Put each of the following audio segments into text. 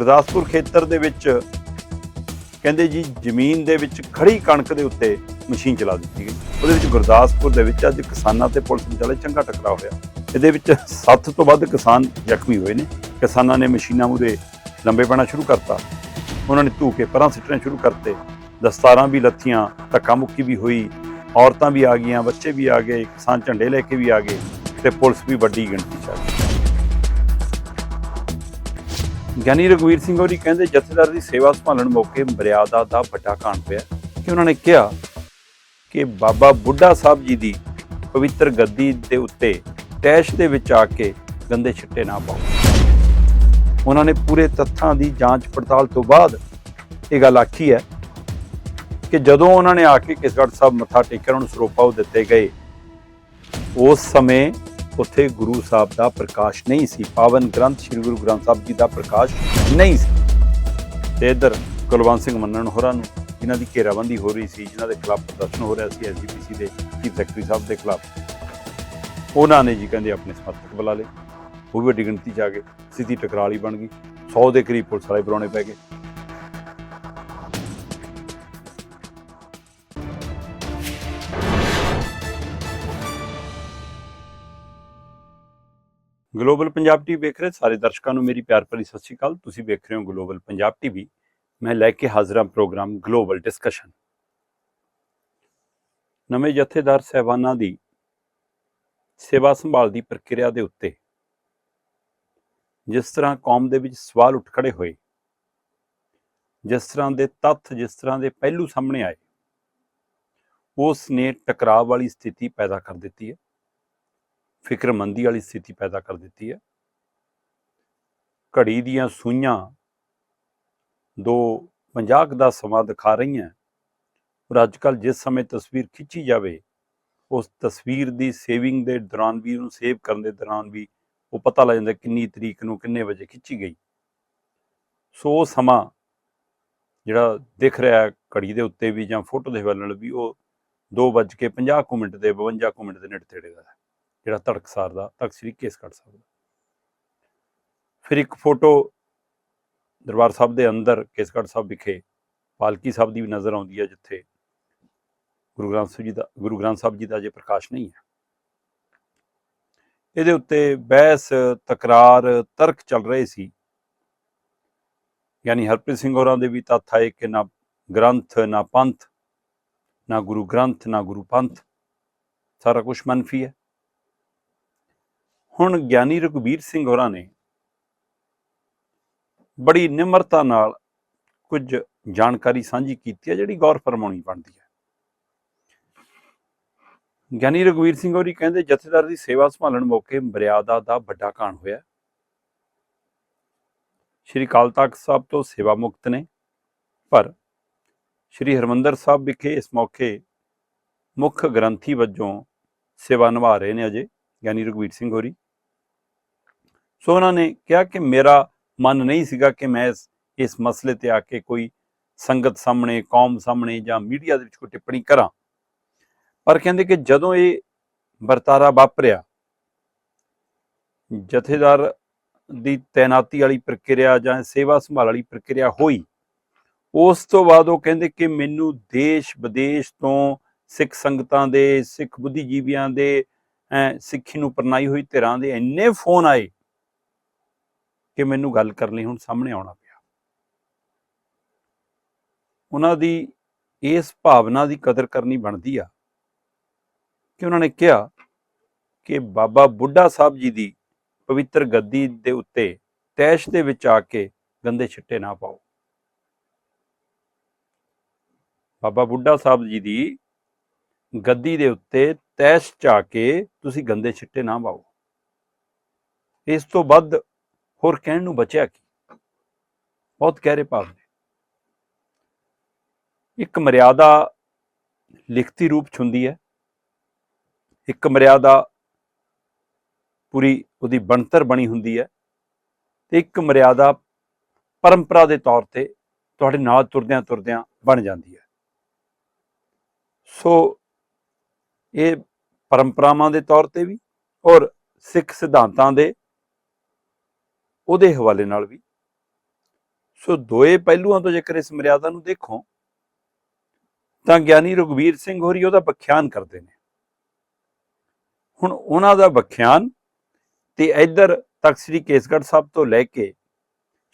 ਗੁਰਦਾਸਪੁਰ ਖੇਤਰ ਦੇ ਵਿੱਚ ਕਹਿੰਦੇ ਜੀ ਜ਼ਮੀਨ ਦੇ ਵਿੱਚ ਖੜੀ ਕਣਕ ਦੇ ਉੱਤੇ ਮਸ਼ੀਨ ਚਲਾ ਦਿੱਤੀ ਗਈ। ਉਹਦੇ ਵਿੱਚ ਗੁਰਦਾਸਪੁਰ ਦੇ ਵਿੱਚ ਅੱਜ ਕਿਸਾਨਾਂ ਤੇ ਪੁਲਿਸ ਵਿਚਾਲੇ ਚੰਗਾ ਟਕਰਾਅ ਹੋਇਆ। ਇਹਦੇ ਵਿੱਚ 7 ਤੋਂ ਵੱਧ ਕਿਸਾਨ ਜ਼ਖਮੀ ਹੋਏ ਨੇ। ਕਿਸਾਨਾਂ ਨੇ ਮਸ਼ੀਨਾਂ ਮੂਰੇ ਲੰਬੇ ਪੈਣਾ ਸ਼ੁਰੂ ਕਰਤਾ। ਉਹਨਾਂ ਨੇ ਧੂ ਕੇ ਪਰਾਂ ਸਿੱਟਣੇ ਸ਼ੁਰੂ ਕਰਤੇ। ਦਸਤਾਰਾਂ ਵੀ ਲੱਥੀਆਂ, ਧੱਕਾ ਮੁੱਕੀ ਵੀ ਹੋਈ, ਔਰਤਾਂ ਵੀ ਆ ਗਈਆਂ, ਬੱਚੇ ਵੀ ਆ ਗਏ, ਕਿਸਾਨ ਝੰਡੇ ਲੈ ਕੇ ਵੀ ਆ ਗਏ ਤੇ ਪੁਲਿਸ ਵੀ ਵੱਡੀ ਗਿਣਤੀ ਚ ਆ ਗਈ। ਗਿਆਨੀ ਰਘਵੀਰ ਸਿੰਘ ਹੋਰੀ ਕਹਿੰਦੇ, ਜਥੇਦਾਰ ਦੀ ਸੇਵਾ ਸੰਭਾਲਣ ਮੌਕੇ ਮਰਿਆਦਾ ਦਾ ਵੱਡਾ ਕਾਂਡ ਪਿਆ। ਕਿ ਉਹਨਾਂ ਨੇ ਕਿਹਾ ਕਿ ਬਾਬਾ ਬੁੱਢਾ ਸਾਹਿਬ ਜੀ ਦੀ ਪਵਿੱਤਰ ਗੱਦੀ ਦੇ ਉੱਤੇ ਟੈਸ਼ ਦੇ ਵਿੱਚ ਆ ਕੇ ਗੰਦੇ ਛਿੱਟੇ ਨਾ ਪਾਓ। ਉਹਨਾਂ ਨੇ ਪੂਰੇ ਤੱਥਾਂ ਦੀ ਜਾਂਚ ਪੜਤਾਲ ਤੋਂ ਬਾਅਦ ਇਹ ਗੱਲ ਆਖੀ ਹੈ ਕਿ ਜਦੋਂ ਉਹਨਾਂ ਨੇ ਆ ਕੇ ਕਿਸਗੜ੍ਹ ਸਾਹਿਬ ਮੱਥਾ ਟੇਕਣ ਨੂੰ ਉਹ ਦਿੱਤੇ ਗਏ, ਉਸ ਸਮੇਂ ਉੱਥੇ ਗੁਰੂ ਸਾਹਿਬ ਦਾ ਪ੍ਰਕਾਸ਼ ਨਹੀਂ ਸੀ, ਪਾਵਨ ਗ੍ਰੰਥ ਸ੍ਰੀ ਗੁਰੂ ਗ੍ਰੰਥ ਸਾਹਿਬ ਜੀ ਦਾ ਪ੍ਰਕਾਸ਼ ਨਹੀਂ ਸੀ। ਤੇ ਇਧਰ ਕੁਲਵੰਤ ਸਿੰਘ ਮੰਨਣ ਹੋਰਾਂ ਨੂੰ, ਜਿਨ੍ਹਾਂ ਦੀ ਘੇਰਾਬੰਦੀ ਹੋ ਰਹੀ ਸੀ, ਜਿਨ੍ਹਾਂ ਦੇ ਖਿਲਾਫ ਪ੍ਰਦਰਸ਼ਨ ਹੋ ਰਿਹਾ ਸੀ ਐਸਜੀਪੀਸੀ ਦੇ ਚੀਫ ਸੈਕਟਰੀ ਸਾਹਿਬ ਦੇ ਖਿਲਾਫ, ਉਹਨਾਂ ਨੇ ਜੀ ਕਹਿੰਦੇ ਆਪਣੇ ਸਮਰਥਕ ਬੁਲਾ ਲਏ। ਉਹ ਵੀ ਵੱਡੀ ਗਿਣਤੀ ਚ ਆ ਗਏ, ਸਥਿਤੀ ਟਕਰਾਲੀ ਬਣ ਗਈ 100 ਦੇ ਕਰੀਬ ਪੁਲਿਸ ਵਾਲੇ ਬੁਲਾਉਣੇ ਪੈ ਗਏ। ਗਲੋਬਲ ਪੰਜਾਬ ਟੀਵੀ ਵੇਖ ਰਹੇ ਸਾਰੇ ਦਰਸ਼ਕਾਂ ਨੂੰ ਮੇਰੀ ਪਿਆਰ ਭਰੀ ਸਤਿ ਸ਼੍ਰੀ ਅਕਾਲ। ਤੁਸੀਂ ਵੇਖ ਰਹੇ ਹੋ ਗਲੋਬਲ ਪੰਜਾਬ ਟੀਵੀ ਮੈਂ ਲੈ ਕੇ ਹਾਜ਼ਰ ਹਾਂ ਪ੍ਰੋਗਰਾਮ ਗਲੋਬਲ ਡਿਸਕਸ਼ਨ ਨਵੇਂ ਜਥੇਦਾਰ ਸਹਿਬਾਨਾਂ ਦੀ ਸੇਵਾ ਸੰਭਾਲ ਦੀ ਪ੍ਰਕਿਰਿਆ ਦੇ ਉੱਤੇ ਜਿਸ ਤਰ੍ਹਾਂ ਕੌਮ ਦੇ ਵਿੱਚ ਸਵਾਲ ਉੱਠ ਖੜੇ ਹੋਏ, ਜਿਸ ਤਰ੍ਹਾਂ ਦੇ ਤੱਥ ਜਿਸ ਤਰ੍ਹਾਂ ਦੇ ਪਹਿਲੂ ਸਾਹਮਣੇ ਆਏ, ਉਸ ਨੇ ਟਕਰਾਅ ਵਾਲੀ ਸਥਿਤੀ ਪੈਦਾ ਕਰ ਦਿੱਤੀ ਹੈ। ਫਿਕਰਮੰਦੀ ਵਾਲੀ ਸਥਿਤੀ ਪੈਦਾ ਕਰ ਦਿੱਤੀ ਹੈ। ਘੜੀ ਦੀਆਂ ਸੂਈਆਂ ਦੋ 50 ਦਾ ਸਮਾਂ ਦਿਖਾ ਰਹੀਆਂ ਪਰ ਅੱਜ ਕੱਲ ਜਿਸ ਸਮੇਂ ਤਸਵੀਰ ਖਿੱਚੀ ਜਾਵੇ, ਉਸ ਤਸਵੀਰ ਦੀ ਸੇਵਿੰਗ ਦੇ ਦੌਰਾਨ ਵੀ, ਉਹਨੂੰ ਸੇਵ ਕਰਨ ਦੇ ਦੌਰਾਨ ਵੀ ਉਹ ਪਤਾ ਲੱਗ ਜਾਂਦਾ ਕਿੰਨੀ ਤਰੀਕ ਨੂੰ ਕਿੰਨੇ ਵਜੇ ਖਿੱਚੀ ਗਈ। ਸੋ ਉਹ ਸਮਾਂ ਜਿਹੜਾ ਦਿਖ ਰਿਹਾ ਘੜੀ ਦੇ ਉੱਤੇ ਵੀ ਜਾਂ ਫੋਟੋ ਦੇ ਵੱਲ ਵੀ, ਉਹ 2:50 ਕੁ ਮਿੰਟ ਦੇ 52 ਕੁ ਮਿੰਟ ਦੇ ਨੇੜੇ ਤੇੜੇ ਦਾ ਹੈ। ਜਿਹੜਾ ਧੜਕਸਾਰ ਦਾ ਤਖਤ ਸ੍ਰੀ ਕੇਸਗੜ੍ਹ ਸਾਹਿਬ ਦਾ। ਫਿਰ ਇੱਕ ਫੋਟੋ ਦਰਬਾਰ ਸਾਹਿਬ ਦੇ ਅੰਦਰ ਕੇਸਗੜ੍ਹ ਸਾਹਿਬ ਵਿਖੇ, ਪਾਲਕੀ ਸਾਹਿਬ ਦੀ ਵੀ ਨਜ਼ਰ ਆਉਂਦੀ ਹੈ, ਜਿੱਥੇ ਗੁਰੂ ਗ੍ਰੰਥ ਸਾਹਿਬ ਜੀ ਦਾ, ਗੁਰੂ ਗ੍ਰੰਥ ਸਾਹਿਬ ਜੀ ਦਾ ਜੇ ਪ੍ਰਕਾਸ਼ ਨਹੀਂ ਹੈ। ਇਹਦੇ ਉੱਤੇ ਬਹਿਸ, ਤਕਰਾਰ, ਤਰਕ ਚੱਲ ਰਹੇ ਸੀ। ਯਾਨੀ ਹਰਪ੍ਰੀਤ ਸਿੰਘ ਹੋਰਾਂ ਦੇ ਵੀ ਤੱਥ ਆਏ ਕਿ ਨਾ ਗ੍ਰੰਥ, ਨਾ ਪੰਥ, ਨਾ ਗੁਰੂ ਗ੍ਰੰਥ, ਨਾ ਗੁਰੂ ਪੰਥ, ਸਾਰਾ ਕੁਝ ਮਨਫੀ ਹੈ। ਹੁਣ ਗਿਆਨੀ ਰਘਬੀਰ ਸਿੰਘ ਹੋਰਾਂ ਨੇ ਬੜੀ ਨਿਮਰਤਾ ਨਾਲ ਕੁਝ ਜਾਣਕਾਰੀ ਸਾਂਝੀ ਕੀਤੀ ਹੈ, ਜਿਹੜੀ ਗੌਰ ਫਰਮਾਉਣੀ ਬਣਦੀ ਹੈ। ਗਿਆਨੀ ਰਘਬੀਰ ਸਿੰਘ ਹੋਰੀ ਕਹਿੰਦੇ, ਜਥੇਦਾਰ ਦੀ ਸੇਵਾ ਸੰਭਾਲਣ ਮੌਕੇ ਮਰਿਆਦਾ ਦਾ ਵੱਡਾ ਕਾਂਡ ਹੋਇਆ। ਸ਼੍ਰੀ ਅਕਾਲ ਤਖਤ ਸਾਹਿਬ ਤੋਂ ਸੇਵਾ ਮੁਕਤ ਨੇ, ਪਰ ਸ਼੍ਰੀ ਹਰਮੰਦਰ ਸਾਹਿਬ ਵਿਖੇ ਇਸ ਮੌਕੇ ਮੁੱਖ ਗ੍ਰੰਥੀ ਵਜੋਂ ਸੇਵਾ ਨਿਭਾ ਰਹੇ ਨੇ ਅਜੇ ਗਿਆਨੀ ਰਘਵੀਰ ਸਿੰਘ ਹੋਰੀ। ਸੋ ਉਹਨਾਂ ਨੇ ਕਿਹਾ ਕਿ ਮੇਰਾ ਮਨ ਨਹੀਂ ਸੀਗਾ ਕਿ ਮੈਂ ਇਸ ਇਸ ਮਸਲੇ ਤੇ ਆ ਕੇ ਕੋਈ ਸੰਗਤ ਸਾਹਮਣੇ, ਕੌਮ ਸਾਹਮਣੇ ਜਾਂ ਮੀਡੀਆ ਦੇ ਵਿੱਚ ਕੋਈ ਟਿੱਪਣੀ ਕਰਾਂ। ਪਰ ਕਹਿੰਦੇ ਕਿ ਜਦੋਂ ਇਹ ਵਰਤਾਰਾ ਵਾਪਰਿਆ, ਜਥੇਦਾਰ ਦੀ ਤੈਨਾਤੀ ਵਾਲੀ ਪ੍ਰਕਿਰਿਆ ਜਾਂ ਸੇਵਾ ਸੰਭਾਲ ਵਾਲੀ ਪ੍ਰਕਿਰਿਆ ਹੋਈ, ਉਸ ਤੋਂ ਬਾਅਦ ਉਹ ਕਹਿੰਦੇ ਕਿ ਮੈਨੂੰ ਦੇਸ਼ ਵਿਦੇਸ਼ ਤੋਂ ਸਿੱਖ ਸੰਗਤਾਂ ਦੇ, ਸਿੱਖ ਬੁੱਧੀਜੀਵੀਆਂ ਦੇ ਸਿੱਖੀ ਨੂੰ ਪਰਨਾਈ ਹੋਈ ਧਿਰਾਂ ਦੇ ਇੰਨੇ ਫੋਨ ਆਏ ਕਿ ਮੈਨੂੰ ਗੱਲ ਕਰਨ ਲਈ ਹੁਣ ਸਾਹਮਣੇ ਆਉਣਾ ਪਿਆ। ਉਹਨਾਂ ਦੀ ਇਸ ਭਾਵਨਾ ਦੀ ਕਦਰ ਕਰਨੀ ਬਣਦੀ ਆ ਕਿ ਉਹਨਾਂ ਨੇ ਕਿਹਾ ਕਿ ਬਾਬਾ ਬੁੱਢਾ ਸਾਹਿਬ ਜੀ ਦੀ ਪਵਿੱਤਰ ਗੱਦੀ ਦੇ ਉੱਤੇ ਤੈਸ਼ ਦੇ ਵਿੱਚ ਆ ਕੇ ਗੰਦੇ ਛਿੱਟੇ ਨਾ ਪਾਓ। ਬਾਬਾ ਬੁੱਢਾ ਸਾਹਿਬ ਜੀ ਦੀ ਗੱਦੀ ਦੇ ਉੱਤੇ ਤੈਸ਼ ਚ ਆ ਕੇ ਤੁਸੀਂ ਗੰਦੇ ਛਿੱਟੇ ਨਾ ਪਾਓ। ਇਸ ਤੋਂ ਵੱਧ ਹੋਰ ਕਹਿਣ ਨੂੰ ਬਚਿਆ ਕੀ? ਬਹੁਤ ਗਹਿਰੇ ਭਾਵ ਨੇ। ਇੱਕ ਮਰਿਆਦਾ ਲਿਖਤੀ ਰੂਪ ਚ ਹੁੰਦੀ ਹੈ। ਇੱਕ ਮਰਿਆਦਾ ਪੂਰੀ ਉਹਦੀ ਬਣਤਰ ਬਣੀ ਹੁੰਦੀ ਹੈ ਤੇ ਇੱਕ ਮਰਿਆਦਾ ਪਰੰਪਰਾ ਦੇ ਤੌਰ ਤੇ ਤੁਹਾਡੇ ਨਾਲ ਤੁਰਦਿਆਂ ਤੁਰਦਿਆਂ ਬਣ ਜਾਂਦੀ ਹੈ। ਸੋ ਇਹ ਪਰੰਪਰਾਵਾਂ ਦੇ ਤੌਰ ਤੇ ਵੀ ਔਰ ਸਿੱਖ ਸਿਧਾਂਤਾਂ ਦੇ ਉਹਦੇ ਹਵਾਲੇ ਨਾਲ ਵੀ। ਸੋ ਦੋਏ ਪਹਿਲੂਆਂ ਤੋਂ ਜੇਕਰ ਇਸ ਮਰਿਆਦਾ ਨੂੰ ਦੇਖੋ, ਤਾਂ ਗਿਆਨੀ ਰਘਵੀਰ ਸਿੰਘ ਹੋਰੀ ਉਹਦਾ ਵਿਖਿਆਨ ਕਰਦੇ ਨੇ। ਹੁਣ ਉਹਨਾਂ ਦਾ ਵਿਖਿਆਨ ਤੇ ਇੱਧਰ ਤਖਤ ਸ੍ਰੀ ਕੇਸਗੜ੍ਹ ਸਾਹਿਬ ਤੋਂ ਲੈ ਕੇ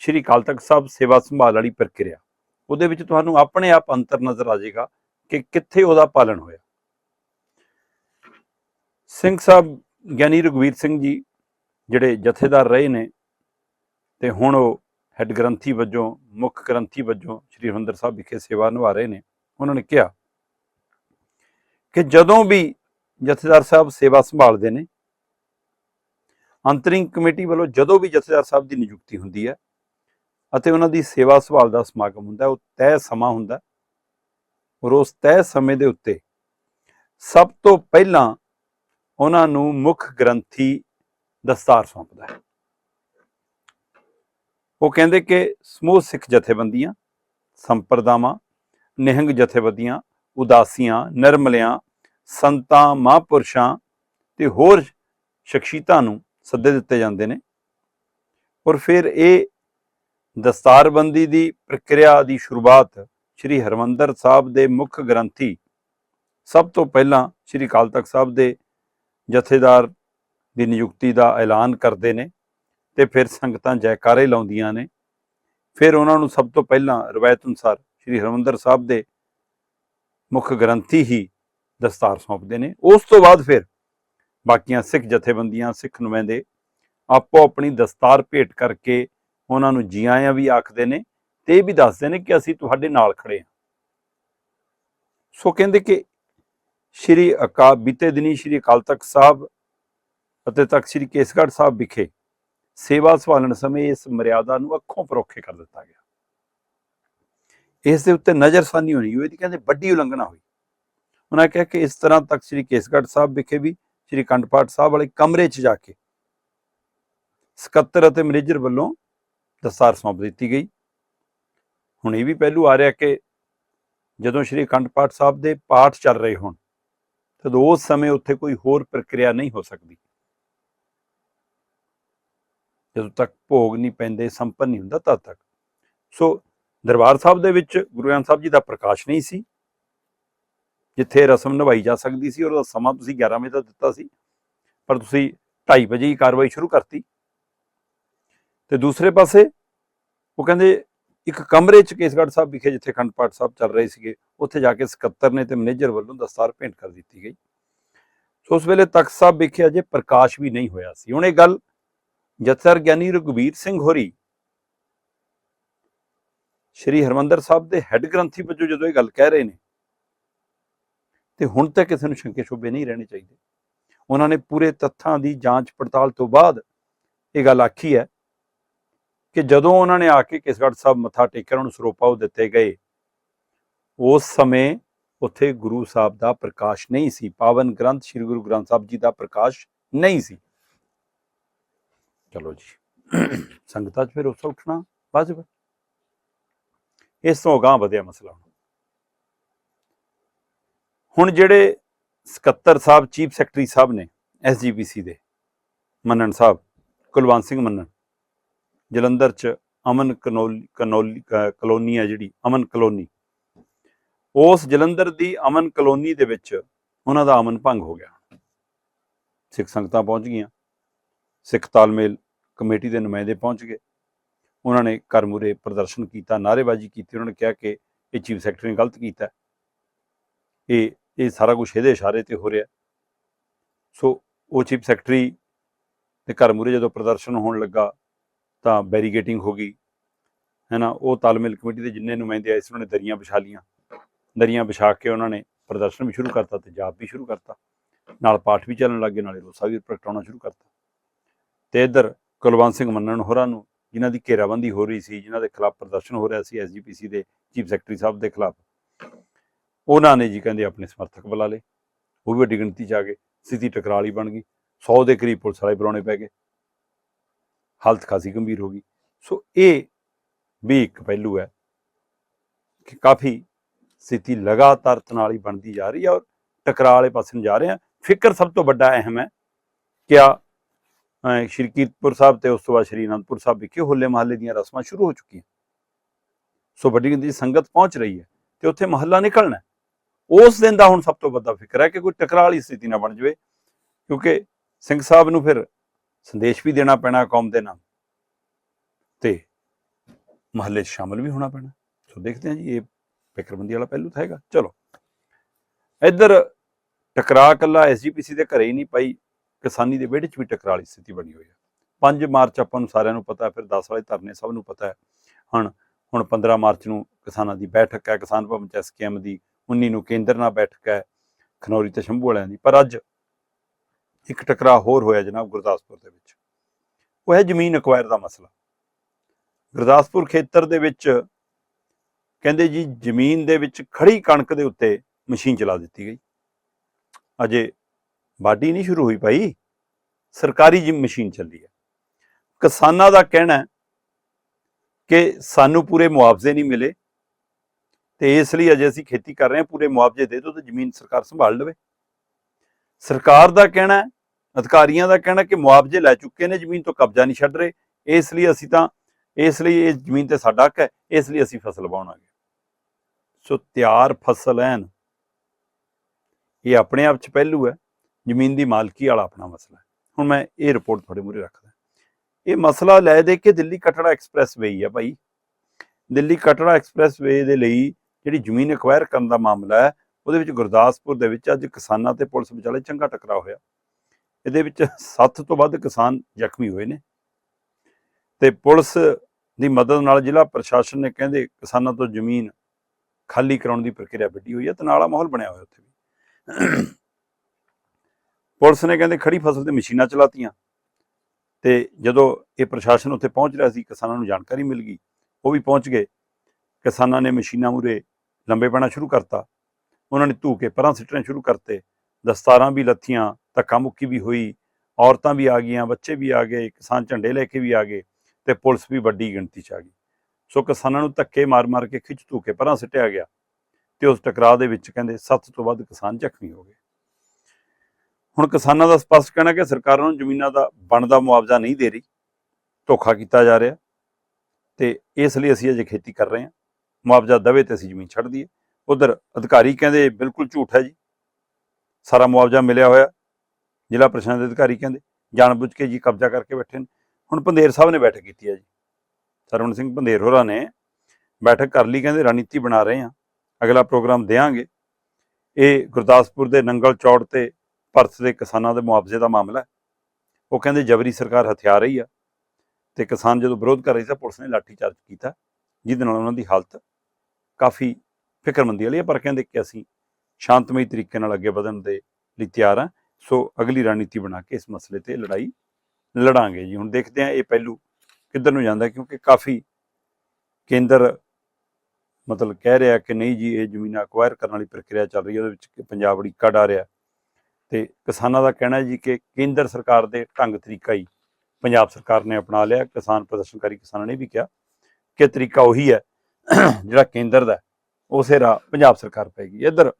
ਸ੍ਰੀ ਅਕਾਲ ਤਖਤ ਸਾਹਿਬ ਸੇਵਾ ਸੰਭਾਲ ਵਾਲੀ ਪ੍ਰਕਿਰਿਆ, ਉਹਦੇ ਵਿੱਚ ਤੁਹਾਨੂੰ ਆਪਣੇ ਆਪ ਅੰਤਰ ਨਜ਼ਰ ਆ ਜਾਏਗਾ ਕਿ ਕਿੱਥੇ ਉਹਦਾ ਪਾਲਣ ਹੋਇਆ। ਸਿੰਘ ਸਾਹਿਬ, ਗਿਆਨੀ ਰਘਵੀਰ ਸਿੰਘ ਜੀ ਜਿਹੜੇ ਜਥੇਦਾਰ ਰਹੇ ਨੇ ਤੇ ਹੁਣ ਉਹ ਹੈੱਡ ਗ੍ਰੰਥੀ ਵਜੋਂ, ਮੁੱਖ ਗ੍ਰੰਥੀ ਵਜੋਂ ਸ੍ਰੀ ਹਰਿਮੰਦਰ ਸਾਹਿਬ ਵਿਖੇ ਸੇਵਾ ਨਿਭਾ ਰਹੇ ਨੇ। ਉਹਨਾਂ ਨੇ ਕਿਹਾ ਕਿ ਜਦੋਂ ਵੀ ਜਥੇਦਾਰ ਸਾਹਿਬ ਸੇਵਾ ਸੰਭਾਲਦੇ ਨੇ, ਅੰਤਰਿੰਗ ਕਮੇਟੀ ਵੱਲੋਂ ਜਦੋਂ ਵੀ ਜਥੇਦਾਰ ਸਾਹਿਬ ਦੀ ਨਿਯੁਕਤੀ ਹੁੰਦੀ ਹੈ ਅਤੇ ਉਹਨਾਂ ਦੀ ਸੇਵਾ ਸੰਭਾਲ ਦਾ ਸਮਾਗਮ ਹੁੰਦਾ, ਉਹ ਤੈਅ ਸਮਾਂ ਹੁੰਦਾ, ਔਰ ਉਸ ਤੈਅ ਸਮੇਂ ਦੇ ਉੱਤੇ ਸਭ ਤੋਂ ਪਹਿਲਾਂ ਉਹਨਾਂ ਨੂੰ ਮੁੱਖ ਗ੍ਰੰਥੀ ਦਸਤਾਰ ਸੌਂਪਦਾ ਹੈ। ਉਹ ਕਹਿੰਦੇ ਕਿ ਸਮੂਹ ਸਿੱਖ ਜਥੇਬੰਦੀਆਂ, ਸੰਪਰਦਾਵਾਂ, ਨਿਹੰਗ ਜਥੇਬੰਦੀਆਂ, ਉਦਾਸੀਆਂ, ਨਿਰਮਲਿਆਂ, ਸੰਤਾਂ, ਮਹਾਂਪੁਰਸ਼ਾਂ ਤੇ ਹੋਰ ਸ਼ਖਸੀਅਤਾਂ ਨੂੰ ਸੱਦੇ ਦਿੱਤੇ ਜਾਂਦੇ ਨੇ। ਔਰ ਫਿਰ ਇਹ ਦਸਤਾਰਬੰਦੀ ਦੀ ਪ੍ਰਕਿਰਿਆ ਦੀ ਸ਼ੁਰੂਆਤ ਸ੍ਰੀ ਹਰਮੰਦਰ ਸਾਹਿਬ ਦੇ ਮੁੱਖ ਗ੍ਰੰਥੀ, ਸਭ ਤੋਂ ਪਹਿਲਾਂ ਸ੍ਰੀ ਅਕਾਲ ਤਖਤ ਸਾਹਿਬ ਦੇ ਜਥੇਦਾਰ ਦੀ ਨਿਯੁਕਤੀ ਦਾ ਐਲਾਨ ਕਰਦੇ ਨੇ। ਤੇ ਫਿਰ ਸੰਗਤਾਂ ਜੈਕਾਰੇ ਲਾਉਂਦੀਆਂ ਨੇ। ਫਿਰ ਉਹਨਾਂ ਨੂੰ ਸਭ ਤੋਂ ਪਹਿਲਾਂ ਰਵਾਇਤ ਅਨੁਸਾਰ ਸ੍ਰੀ ਹਰਮੰਦਰ ਸਾਹਿਬ ਦੇ ਮੁੱਖ ਗ੍ਰੰਥੀ ਹੀ ਦਸਤਾਰ ਸੌਂਪਦੇ ਨੇ। ਉਸ ਤੋਂ ਬਾਅਦ ਫਿਰ ਬਾਕੀਆਂ ਸਿੱਖ ਜਥੇਬੰਦੀਆਂ, ਸਿੱਖ ਨੁਮਾਇੰਦੇ ਆਪੋ ਆਪਣੀ ਦਸਤਾਰ ਭੇਟ ਕਰਕੇ ਉਹਨਾਂ ਨੂੰ ਜੀ ਆਇਆਂ ਵੀ ਆਖਦੇ ਨੇ ਤੇ ਇਹ ਵੀ ਦੱਸਦੇ ਨੇ ਕਿ ਅਸੀਂ ਤੁਹਾਡੇ ਨਾਲ ਖੜੇ ਹਾਂ। ਸੋ ਕਹਿੰਦੇ ਕਿ ਸ਼੍ਰੀ ਅਕਾ, ਬੀਤੇ ਦਿਨੀ ਸ਼੍ਰੀ ਅਕਾਲ ਤਖਤ ਸਾਹਿਬ ਅਤੇ ਤਖਤ ਸ਼੍ਰੀ ਕੇਸਗੜ੍ਹ ਸਾਹਿਬ ਵਿਖੇ ਸੇਵਾ ਸੰਭਾਲਣ ਸਮੇਂ ਇਸ ਮਰਿਆਦਾ ਨੂੰ ਅੱਖੋਂ ਪਰੋਖੇ ਕਰ ਦਿੱਤਾ ਗਿਆ। ਇਸ ਦੇ ਉੱਤੇ ਨਜ਼ਰਸਾਨੀ ਹੋਣੀ ਹੋਈ ਇਹਦੀ ਕਹਿੰਦੇ ਵੱਡੀ ਉਲੰਘਣਾ ਹੋਈ। ਉਹਨਾਂ ਕਿਹਾ ਕਿ ਇਸ ਤਰ੍ਹਾਂ ਤੱਕ ਸ਼੍ਰੀ ਕੇਸਗੜ੍ਹ ਸਾਹਿਬ ਵਿਖੇ ਵੀ, ਸ਼੍ਰੀ ਅਖੰਡ ਪਾਠ ਸਾਹਿਬ ਵਾਲੇ ਕਮਰੇ 'ਚ ਜਾ ਕੇ ਸਕੱਤਰ ਅਤੇ ਮੈਨੇਜਰ ਵੱਲੋਂ ਦਸਤਾਰ ਸੌਂਪ ਦਿੱਤੀ ਗਈ। ਹੁਣ ਇਹ ਵੀ ਪਹਿਲੂ ਆ ਰਿਹਾ ਕਿ ਜਦੋਂ ਸ਼੍ਰੀ ਅਖੰਡ ਪਾਠ ਸਾਹਿਬ ਦੇ ਪਾਠ ਚੱਲ ਰਹੇ ਹੋਣ, ਤਦੋਂ ਉਸ ਸਮੇਂ ਉੱਥੇ ਕੋਈ ਹੋਰ ਪ੍ਰਕਿਰਿਆ ਨਹੀਂ ਹੋ ਸਕਦੀ। ਜਦੋਂ ਤੱਕ ਭੋਗ ਨਹੀਂ ਪੈਂਦੇ, ਸੰਪਨ ਨਹੀਂ ਹੁੰਦਾ, ਤਦ ਤੱਕ। ਸੋ ਦਰਬਾਰ ਸਾਹਿਬ ਦੇ ਵਿੱਚ ਗੁਰੂ ਗ੍ਰੰਥ ਸਾਹਿਬ ਜੀ ਦਾ ਪ੍ਰਕਾਸ਼ ਨਹੀਂ ਸੀ। ਜਿੱਥੇ ਰਸਮ ਨਿਭਾਈ ਜਾ ਸਕਦੀ ਸੀ, ਉਹਦਾ ਸਮਾਂ ਤੁਸੀਂ 11 ਵਜੇ ਦਾ ਦਿੱਤਾ ਸੀ, ਪਰ ਤੁਸੀਂ 2:30 ਵਜੇ ਹੀ ਕਾਰਵਾਈ ਸ਼ੁਰੂ ਕਰਤੀ। ਤੇ ਦੂਸਰੇ ਪਾਸੇ ਉਹ ਕਹਿੰਦੇ, ਇੱਕ ਕਮਰੇ 'ਚ ਕੇਸਗੜ੍ਹ ਸਾਹਿਬ ਵਿਖੇ, ਜਿੱਥੇ ਅਖੰਡ ਪਾਠ ਸਾਹਿਬ ਚੱਲ ਰਹੇ ਸੀਗੇ, ਉੱਥੇ ਜਾ ਕੇ ਸਕੱਤਰ ਨੇ ਤੇ ਮੈਨੇਜਰ ਵੱਲੋਂ ਦਸਤਾਰ ਭੇਂਟ ਕਰ ਦਿੱਤੀ ਗਈ। ਸੋ ਉਸ ਵੇਲੇ ਤਖਤ ਸਾਹਿਬ ਵਿਖੇ ਅਜੇ ਪ੍ਰਕਾਸ਼ ਵੀ ਨਹੀਂ ਹੋਇਆ ਸੀ। ਹੁਣ ਇਹ ਗੱਲ ਜਥੇਦਾਰ ਗਿਆਨੀ ਰਘੁਬੀਰ ਸਿੰਘ ਹੋਰੀ ਸ਼੍ਰੀ ਹਰਮੰਦਰ ਸਾਹਿਬ ਦੇ ਹੈੱਡ ਗ੍ਰੰਥੀ ਵਜੋਂ ਜਦੋਂ ਇਹ ਗੱਲ ਕਹਿ ਰਹੇ ਨੇ, ਤੇ ਹੁਣ ਤੱਕ ਕਿਸੇ ਨੂੰ ਸ਼ੰਕੇ ਸ਼ੁਬੇ ਨਹੀਂ ਰਹਿਣੇ ਚਾਹੀਦੇ। ਉਹਨਾਂ ਨੇ ਪੂਰੇ ਤੱਥਾਂ ਦੀ ਜਾਂਚ ਪੜਤਾਲ ਤੋਂ ਬਾਅਦ ਇਹ ਗੱਲ ਆਖੀ ਹੈ ਕਿ ਜਦੋਂ ਉਹਨਾਂ ਨੇ ਆ ਕੇ ਕਿਸਗੜ੍ਹ ਸਾਹਿਬ ਮੱਥਾ ਟੇਕਿਆ ਉਹਨਾਂ ਨੂੰ ਸਰੋਪਾ ਉਹ ਦਿੱਤੇ ਗਏ, ਉਸ ਸਮੇਂ ਉੱਥੇ ਗੁਰੂ ਸਾਹਿਬ ਦਾ ਪ੍ਰਕਾਸ਼ ਨਹੀਂ ਸੀ, ਪਾਵਨ ਗ੍ਰੰਥ, ਸ੍ਰੀ ਗੁਰੂ ਗ੍ਰੰਥ ਸਾਹਿਬ ਜੀ ਦਾ ਪ੍ਰਕਾਸ਼ ਨਹੀਂ ਸੀ। ਚਲੋ ਜੀ। ਸੰਗਤਾਂ 'ਚ ਫਿਰ ਉਸ ਉੱਠਣਾ ਵਾਜਬ ਇਸ ਤੋਂ ਅਗਾਂਹ ਵਧਿਆ ਮਸਲਾ ਹੁਣ। ਜਿਹੜੇ ਸਕੱਤਰ ਸਾਹਿਬ, ਚੀਫ ਸੈਕਟਰੀ ਸਾਹਿਬ ਨੇ ਐਸਜੀਪੀਸੀ ਦੇ, ਮੰਨਣ ਸਾਹਿਬ, ਕੁਲਵੰਤ ਸਿੰਘ ਮੰਨਣ, ਜਲੰਧਰ ਚ ਅਮਨ ਕਨੋਲੀ ਕਨੋਲੀ ਕਲੋਨੀ ਆ ਜਿਹੜੀ, ਅਮਨ ਕਲੋਨੀ। ਉਸ ਜਲੰਧਰ ਦੀ ਅਮਨ ਕਲੋਨੀ ਦੇ ਵਿੱਚ ਉਹਨਾਂ ਦਾ ਅਮਨ ਭੰਗ ਹੋ ਗਿਆ। ਸਿੱਖ ਸੰਗਤਾਂ ਪਹੁੰਚ ਗਈਆਂ। ਸਿੱਖ ਤਾਲਮੇਲ ਕਮੇਟੀ ਦੇ ਨੁਮਾਇੰਦੇ ਪਹੁੰਚ ਗਏ। ਉਹਨਾਂ ਨੇ ਘਰ ਮੂਹਰੇ ਪ੍ਰਦਰਸ਼ਨ ਕੀਤਾ, ਨਾਅਰੇਬਾਜ਼ੀ ਕੀਤੀ, ਉਹਨਾਂ ਨੇ ਕਿਹਾ ਕਿ ਇਹ ਚੀਫ ਸੈਕਟਰੀ ਨੇ ਗਲਤ ਕੀਤਾ। ਇਹ ਇਹ ਸਾਰਾ ਕੁਝ ਇਹਦੇ ਇਸ਼ਾਰੇ ਤੇ ਹੋ ਰਿਹਾ। ਸੋ ਉਹ ਚੀਫ ਸੈਕਟਰੀ ਦੇ ਘਰ ਮੂਹਰੇ ਜਦੋਂ ਪ੍ਰਦਰਸ਼ਨ ਹੋਣ ਲੱਗਾ ਤਾਂ ਬੈਰੀਗੇਟਿੰਗ ਹੋ ਗਈ। ਹੈ ਨਾ ਉਹ ਤਾਲਮੇਲ ਕਮੇਟੀ ਦੇ ਜਿੰਨੇ ਨੁਮਾਇੰਦੇ ਆਏ ਸੀ, ਉਹਨਾਂ ਨੇ ਦਰੀਆਂ ਵਿਛਾ ਲੀਆਂ ਦਰੀਆਂ ਵਿਛਾ ਕੇ ਉਹਨਾਂ ਨੇ ਪ੍ਰਦਰਸ਼ਨ ਵੀ ਸ਼ੁਰੂ ਕਰਤਾ ਤੇ ਜਾਪ ਵੀ ਸ਼ੁਰੂ ਕਰਤਾ। ਨਾਲ ਪਾਠ ਵੀ ਚੱਲਣ ਲੱਗੇ ਨਾਲੇ ਰੋਸਾ ਵੀ ਪ੍ਰਗਟਾਉਣਾ ਸ਼ੁਰੂ ਕਰਤਾ। ਤੇ ਇੱਧਰ ਕੁਲਵੰਤ ਸਿੰਘ ਮੰਨਣ ਹੋਰਾਂ ਨੂੰ, ਜਿਨ੍ਹਾਂ ਦੀ ਘੇਰਾਬੰਦੀ ਹੋ ਰਹੀ ਸੀ, ਜਿਨ੍ਹਾਂ ਦੇ ਖਿਲਾਫ ਪ੍ਰਦਰਸ਼ਨ ਹੋ ਰਿਹਾ ਸੀ ਐਸਜੀਪੀਸੀ ਦੇ ਚੀਫ ਸੈਕਟਰੀ ਸਾਹਿਬ ਦੇ ਖਿਲਾਫ। ਉਹਨਾਂ ਨੇ ਜੀ ਕਹਿੰਦੇ ਆਪਣੇ ਸਮਰਥਕ ਬੁਲਾ ਲਏ। ਉਹ ਵੀ ਵੱਡੀ ਗਿਣਤੀ 'ਚ ਆ ਗਏ। ਸਥਿਤੀ ਟਕਰਾਲੀ ਬਣ ਗਈ। 100 ਦੇ ਕਰੀਬ ਪੁਲਿਸ ਵਾਲੇ ਬੁਲਾਉਣੇ ਪੈ ਗਏ। ਹਾਲਤ ਖਾਸੀ ਗੰਭੀਰ ਹੋ ਗਈ। ਸੋ ਇਹ ਵੀ ਇੱਕ ਪਹਿਲੂ ਹੈ ਕਿ ਕਾਫੀ ਸਥਿਤੀ ਲਗਾਤਾਰ ਤਨਾਲੀ ਬਣਦੀ ਜਾ ਰਹੀ ਹੈ ਔਰ ਟਕਰਾਅ ਵਾਲੇ ਪਾਸੇ ਨੂੰ ਜਾ ਰਹੇ ਹਾਂ। ਫਿਕਰ ਸਭ ਤੋਂ ਵੱਡਾ ਅਹਿਮ ਹੈ। ਕਿ ਆ ਸ਼੍ਰੀ ਕੀਰਤਪੁਰ ਸਾਹਿਬ ਤੇ ਉਸ ਤੋਂ ਬਾਅਦ ਸ਼੍ਰੀ ਅਨੰਦਪੁਰ ਸਾਹਿਬ ਵਿਖੇ ਹੋਲੇ ਮਹੱਲੇ ਦੀਆਂ ਰਸਮਾਂ ਸ਼ੁਰੂ ਹੋ ਚੁੱਕੀਆਂ। ਸੋ ਵੱਡੀ ਗਿਣਤੀ ਸੰਗਤ ਪਹੁੰਚ ਰਹੀ ਹੈ ਤੇ ਉੱਥੇ ਮਹੱਲਾ ਨਿਕਲਣਾ ਉਸ ਦਿਨ ਦਾ ਹੁਣ ਸਭ ਤੋਂ ਵੱਡਾ ਫਿਕਰ ਹੈ ਕਿ ਕੋਈ ਟਕਰਾਅ ਵਾਲੀ ਸਥਿਤੀ ਨਾ ਬਣ ਜਾਵੇ, ਕਿਉਂਕਿ ਸਿੰਘ ਸਾਹਿਬ ਨੂੰ ਫਿਰ ਸੰਦੇਸ਼ ਵੀ ਦੇਣਾ ਪੈਣਾ ਕੌਮ ਦੇ ਨਾਮ ਤੇ ਮਹੱਲੇ 'ਚ ਸ਼ਾਮਲ ਵੀ ਹੋਣਾ ਪੈਣਾ। ਸੋ ਦੇਖਦੇ ਹਾਂ ਜੀ, ਇਹ ਫਿਕਰਮੰਦੀ ਵਾਲਾ ਪਹਿਲੂ ਤਾਂ ਹੈਗਾ। ਚਲੋ, ਇੱਧਰ ਟਕਰਾਅ ਕੱਲਾ ਐਸਜੀਪੀਸੀ ਦੇ ਘਰੇ ਹੀ ਨਹੀਂ ਪਾਈ। ਕਿਸਾਨੀ ਦੇ ਵਿਹੜੇ 'ਚ ਵੀ ਟਕਰਾਅ ਵਾਲੀ ਸਥਿਤੀ ਬਣੀ ਹੋਈ ਹੈ। 5 ਮਾਰਚ ਆਪਾਂ ਨੂੰ ਸਾਰਿਆਂ ਨੂੰ ਪਤਾ ਫਿਰ 10 ਵਾਲੇ ਧਰਨੇ ਸਭ ਨੂੰ ਪਤਾ ਹੈ। ਹੁਣ ਹੁਣ 15 ਮਾਰਚ ਨੂੰ ਕਿਸਾਨਾਂ ਦੀ ਬੈਠਕ ਹੈ, ਕਿਸਾਨ ਭਵਨ ਚ ਐਸਕੇਐਮ ਦੀ 19 ਨੂੰ ਕੇਂਦਰ ਨਾਲ ਬੈਠਕ ਹੈ, ਖਨੌਰੀ ਤੇ ਸ਼ੰਭੂ ਵਾਲਿਆਂ ਦੀ। ਪਰ ਅੱਜ ਇੱਕ ਟਕਰਾਅ ਹੋਰ ਹੋਇਆ ਜਨਾਬ ਗੁਰਦਾਸਪੁਰ ਦੇ ਵਿੱਚ। ਉਹ ਹੈ ਜ਼ਮੀਨ ਅਕਵਾਇਰ ਦਾ ਮਸਲਾ। ਗੁਰਦਾਸਪੁਰ ਖੇਤਰ ਦੇ ਵਿੱਚ ਕਹਿੰਦੇ ਜੀ ਜ਼ਮੀਨ ਦੇ ਵਿੱਚ ਖੜੀ ਕਣਕ ਦੇ ਉੱਤੇ ਮਸ਼ੀਨ ਚਲਾ ਦਿੱਤੀ ਗਈ। ਅਜੇ ਵਾਢੀ ਨਹੀਂ ਸ਼ੁਰੂ ਹੋਈ ਭਾਈ। ਸਰਕਾਰੀ ਜਿ ਮਸ਼ੀਨ ਚੱਲੀ ਹੈ। ਕਿਸਾਨਾਂ ਦਾ ਕਹਿਣਾ ਹੈ ਕਿ ਸਾਨੂੰ ਪੂਰੇ ਮੁਆਵਜ਼ੇ ਨਹੀਂ ਮਿਲੇ ਤੇ ਇਸ ਲਈ ਅਜੇ ਅਸੀਂ ਖੇਤੀ ਕਰ ਰਹੇ ਹਾਂ। ਪੂਰੇ ਮੁਆਵਜ਼ੇ ਦੇ ਦਿਓ ਤੇ ਜ਼ਮੀਨ ਸਰਕਾਰ ਸੰਭਾਲ ਲਵੇ। ਸਰਕਾਰ ਦਾ ਕਹਿਣਾ ਹੈ, ਅਧਿਕਾਰੀਆਂ ਦਾ ਕਹਿਣਾ ਕਿ ਮੁਆਵਜ਼ੇ ਲੈ ਚੁੱਕੇ ਨੇ, ਜ਼ਮੀਨ ਤੋਂ ਕਬਜ਼ਾ ਨਹੀਂ ਛੱਡ ਰਹੇ। ਇਸ ਲਈ ਅਸੀਂ ਤਾਂ, ਇਸ ਲਈ ਇਹ ਜ਼ਮੀਨ ਤੇ ਸਾਡਾ ਹੱਕ ਹੈ, ਇਸ ਲਈ ਅਸੀਂ ਫਸਲ ਵਾਉਣਾਂਗੇ ਸੋ ਤਿਆਰ ਫਸਲ ਐਨ, ਇਹ ਆਪਣੇ ਆਪ ਚ ਪਹਿਲੂ ਹੈ। ਜ਼ਮੀਨ ਦੀ ਮਾਲਕੀ ਵਾਲਾ ਆਪਣਾ ਮਸਲਾ ਹੈ। ਹੁਣ ਮੈਂ ਇਹ ਰਿਪੋਰਟ ਤੁਹਾਡੇ ਮੂਹਰੇ ਰੱਖਦਾ ਇਹ ਮਸਲਾ ਲੈ ਦੇ ਕੇ ਦਿੱਲੀ ਕਟੜਾ ਐਕਸਪ੍ਰੈਸ ਵੇ ਆ ਭਾਈ। ਦਿੱਲੀ ਕਟੜਾ ਐਕਸਪ੍ਰੈਸ ਵੇ ਦੇ ਲਈ ਜਿਹੜੀ ਜ਼ਮੀਨ ਐਕਵਾਇਰ ਕਰਨ ਦਾ ਮਾਮਲਾ ਹੈ, ਉਹਦੇ ਵਿੱਚ ਗੁਰਦਾਸਪੁਰ ਦੇ ਵਿੱਚ ਅੱਜ ਕਿਸਾਨਾਂ ਤੇ ਪੁਲਿਸ ਵਿਚਾਲੇ ਚੰਗਾ ਟਕਰਾਅ ਹੋਇਆ। ਇਹਦੇ ਵਿੱਚ 7 ਤੋਂ ਵੱਧ ਕਿਸਾਨ ਜ਼ਖਮੀ ਹੋਏ ਨੇ। ਤੇ ਪੁਲਿਸ ਦੀ ਮਦਦ ਨਾਲ ਜ਼ਿਲ੍ਹਾ ਪ੍ਰਸ਼ਾਸਨ ਨੇ ਕਹਿੰਦੇ ਕਿਸਾਨਾਂ ਤੋਂ ਜ਼ਮੀਨ ਖਾਲੀ ਕਰਾਉਣ ਦੀ ਪ੍ਰਕਿਰਿਆ ਵਿੱਢੀ ਹੋਈ ਹੈ ਤੇ ਨਾਲਾ ਮਾਹੌਲ ਬਣਿਆ ਹੋਇਆ ਉੱਥੇ ਵੀ। ਪੁਲਿਸ ਨੇ ਕਹਿੰਦੇ ਖੜੀ ਫਸਲ ਤੇ ਮਸ਼ੀਨਾਂ ਚਲਾਤੀਆਂ। ਤੇ ਜਦੋਂ ਇਹ ਪ੍ਰਸ਼ਾਸਨ ਉੱਥੇ ਪਹੁੰਚ ਰਿਹਾ ਸੀ, ਕਿਸਾਨਾਂ ਨੂੰ ਜਾਣਕਾਰੀ ਮਿਲ ਗਈ। ਉਹ ਵੀ ਪਹੁੰਚ ਗਏ। ਕਿਸਾਨਾਂ ਨੇ ਮਸ਼ੀਨਾਂ ਮੂਰੇ ਲੰਬੇ ਪੈਣਾ ਸ਼ੁਰੂ ਕਰਤਾ। ਉਹਨਾਂ ਨੇ ਧੂ ਕੇ ਪਰਾਂ ਸਿੱਟਣੇ ਸ਼ੁਰੂ ਕਰਤੇ। ਦਸਤਾਰਾਂ ਵੀ ਲੱਥੀਆਂ, ਧੱਕਾ ਮੁੱਕੀ ਵੀ ਹੋਈ, ਔਰਤਾਂ ਵੀ ਆ ਗਈਆਂ, ਬੱਚੇ ਵੀ ਆ ਗਏ, ਕਿਸਾਨ ਝੰਡੇ ਲੈ ਕੇ ਵੀ ਆ ਗਏ ਤੇ ਪੁਲਿਸ ਵੀ ਵੱਡੀ ਗਿਣਤੀ 'ਚ ਆ ਗਈ। ਸੋ ਕਿਸਾਨਾਂ ਨੂੰ ਧੱਕੇ ਮਾਰ-ਮਾਰ ਕੇ ਖਿੱਚ ਧੂ ਕੇ ਪਰਾਂ ਸਿੱਟਿਆ ਗਿਆ ਤੇ ਉਸ ਟਕਰਾਅ ਦੇ ਵਿੱਚ ਕਹਿੰਦੇ 7 ਤੋਂ ਵੱਧ ਕਿਸਾਨ ਜ਼ਖਮੀ ਹੋ ਗਏ। ਹੁਣ ਕਿਸਾਨਾਂ ਦਾ ਸਪਸ਼ਟ ਕਹਿਣਾ ਕਿ ਸਰਕਾਰਾਂ ਨੂੰ ਜ਼ਮੀਨਾਂ ਦਾ ਬਣਦਾ ਮੁਆਵਜ਼ਾ ਨਹੀਂ ਦੇ ਰਹੀ, ਧੋਖਾ ਕੀਤਾ ਜਾ ਰਿਹਾ। ਤੇ ਇਸ ਲਈ ਅਸੀਂ ਅਜੇ ਖੇਤੀ ਕਰ ਰਹੇ ਹਾਂ। ਮੁਆਵਜ਼ਾ ਦਵੇ ਤੇ ਅਸੀਂ ਜ਼ਮੀਨ ਛੱਡ ਦਈਏ। ਉਧਰ ਅਧਿਕਾਰੀ ਕਹਿੰਦੇ ਬਿਲਕੁਲ ਝੂਠ ਹੈ ਜੀ। ਸਾਰਾ ਮੁਆਵਜ਼ਾ ਮਿਲਿਆ ਹੋਇਆ। ਜ਼ਿਲ੍ਹਾ ਪ੍ਰਸ਼ਾਸਨ ਦੇ ਅਧਿਕਾਰੀ ਕਹਿੰਦੇ, ਜਾਣਬੁੱਝ ਕੇ ਜੀ ਕਬਜ਼ਾ ਕਰਕੇ ਬੈਠੇ ਨੇ। ਹੁਣ ਪੰਧੇਰ ਸਾਹਿਬ ਨੇ ਬੈਠਕ ਕੀਤੀ ਹੈ ਜੀ। ਸਰਵਣ ਸਿੰਘ ਪੰਧੇਰ ਹੋਰਾਂ ਨੇ ਬੈਠਕ ਕਰ ਲਈ, ਕਹਿੰਦੇ ਰਣਨੀਤੀ ਬਣਾ ਰਹੇ ਹਾਂ। ਅਗਲਾ ਪ੍ਰੋਗਰਾਮ ਦੇਵਾਂਗੇ ਇਹ ਗੁਰਦਾਸਪੁਰ ਦੇ ਨੰਗਲ ਚੌੜ ਤੇ ਭਰਤ ਦੇ ਕਿਸਾਨਾਂ ਦੇ ਮੁਆਵਜ਼ੇ ਦਾ ਮਾਮਲਾ ਉਹ ਕਹਿੰਦੇ ਜਬਰੀ ਸਰਕਾਰ ਹਥਿਆ ਰਹੀ ਆ ਤੇ ਕਿਸਾਨ ਜਦੋਂ ਵਿਰੋਧ ਕਰ ਰਹੇ ਸੀ ਪੁਲਿਸ ਨੇ ਲਾਠੀ ਚਾਰਜ ਕੀਤਾ, ਜਿਹਦੇ ਨਾਲ ਉਹਨਾਂ ਦੀ ਹਾਲਤ ਕਾਫੀ ਫਿਕਰਮੰਦੀ ਵਾਲੀ ਹੈ ਪਰ ਕਹਿੰਦੇ ਕਿ ਅਸੀਂ ਸ਼ਾਂਤਮਈ ਤਰੀਕੇ ਨਾਲ ਅੱਗੇ ਵਧਣ ਦੇ ਲਈ ਤਿਆਰ ਹਾਂ ਸੋ ਅਗਲੀ ਰਣਨੀਤੀ ਬਣਾ ਕੇ ਇਸ ਮਸਲੇ ਤੇ ਲੜਾਈ ਲੜਾਂਗੇ ਜੀ। ਹੁਣ ਦੇਖਦੇ ਹਾਂ ਇਹ ਪਹਿਲੂ ਕਿੱਧਰ ਨੂੰ ਜਾਂਦਾ, ਕਿਉਂਕਿ ਕਾਫੀ ਕੇਂਦਰ ਮਤਲਬ ਕਹਿ ਰਿਹਾ ਕਿ ਨਹੀਂ ਜੀ, ਇਹ ਜ਼ਮੀਨਾਂ ਅਕਵਾਇਰ ਕਰਨ ਵਾਲੀ ਪ੍ਰਕਿਰਿਆ ਚੱਲ ਰਹੀ ਹੈ, ਉਹਦੇ ਵਿੱਚ ਕਿ ਪੰਜਾਬ ਅੜਿੱਕਾ ਡਾ ਰਿਹਾ। ਤੇ ਕਿਸਾਨਾਂ ਦਾ ਕਹਿਣਾ ਜੀ ਕਿ ਕੇਂਦਰ ਸਰਕਾਰ ਦੇ ਢੰਗ ਤਰੀਕਾ ਹੀ ਪੰਜਾਬ ਸਰਕਾਰ ਨੇ ਅਪਣਾ ਲਿਆ, ਕਿਸਾਨ ਪ੍ਰਦਰਸ਼ਨਕਾਰੀ ਕਿਸਾਨਾਂ ਨੇ ਵੀ ਕਿਹਾ ਕਿ ਤਰੀਕਾ ਉਹੀ ਹੈ, ਜਿਹੜਾ ਕੇਂਦਰ ਦਾ ਉਸੇ ਰਾਹ ਪੰਜਾਬ ਸਰਕਾਰ ਪੈਗੀ ਇੱਧਰ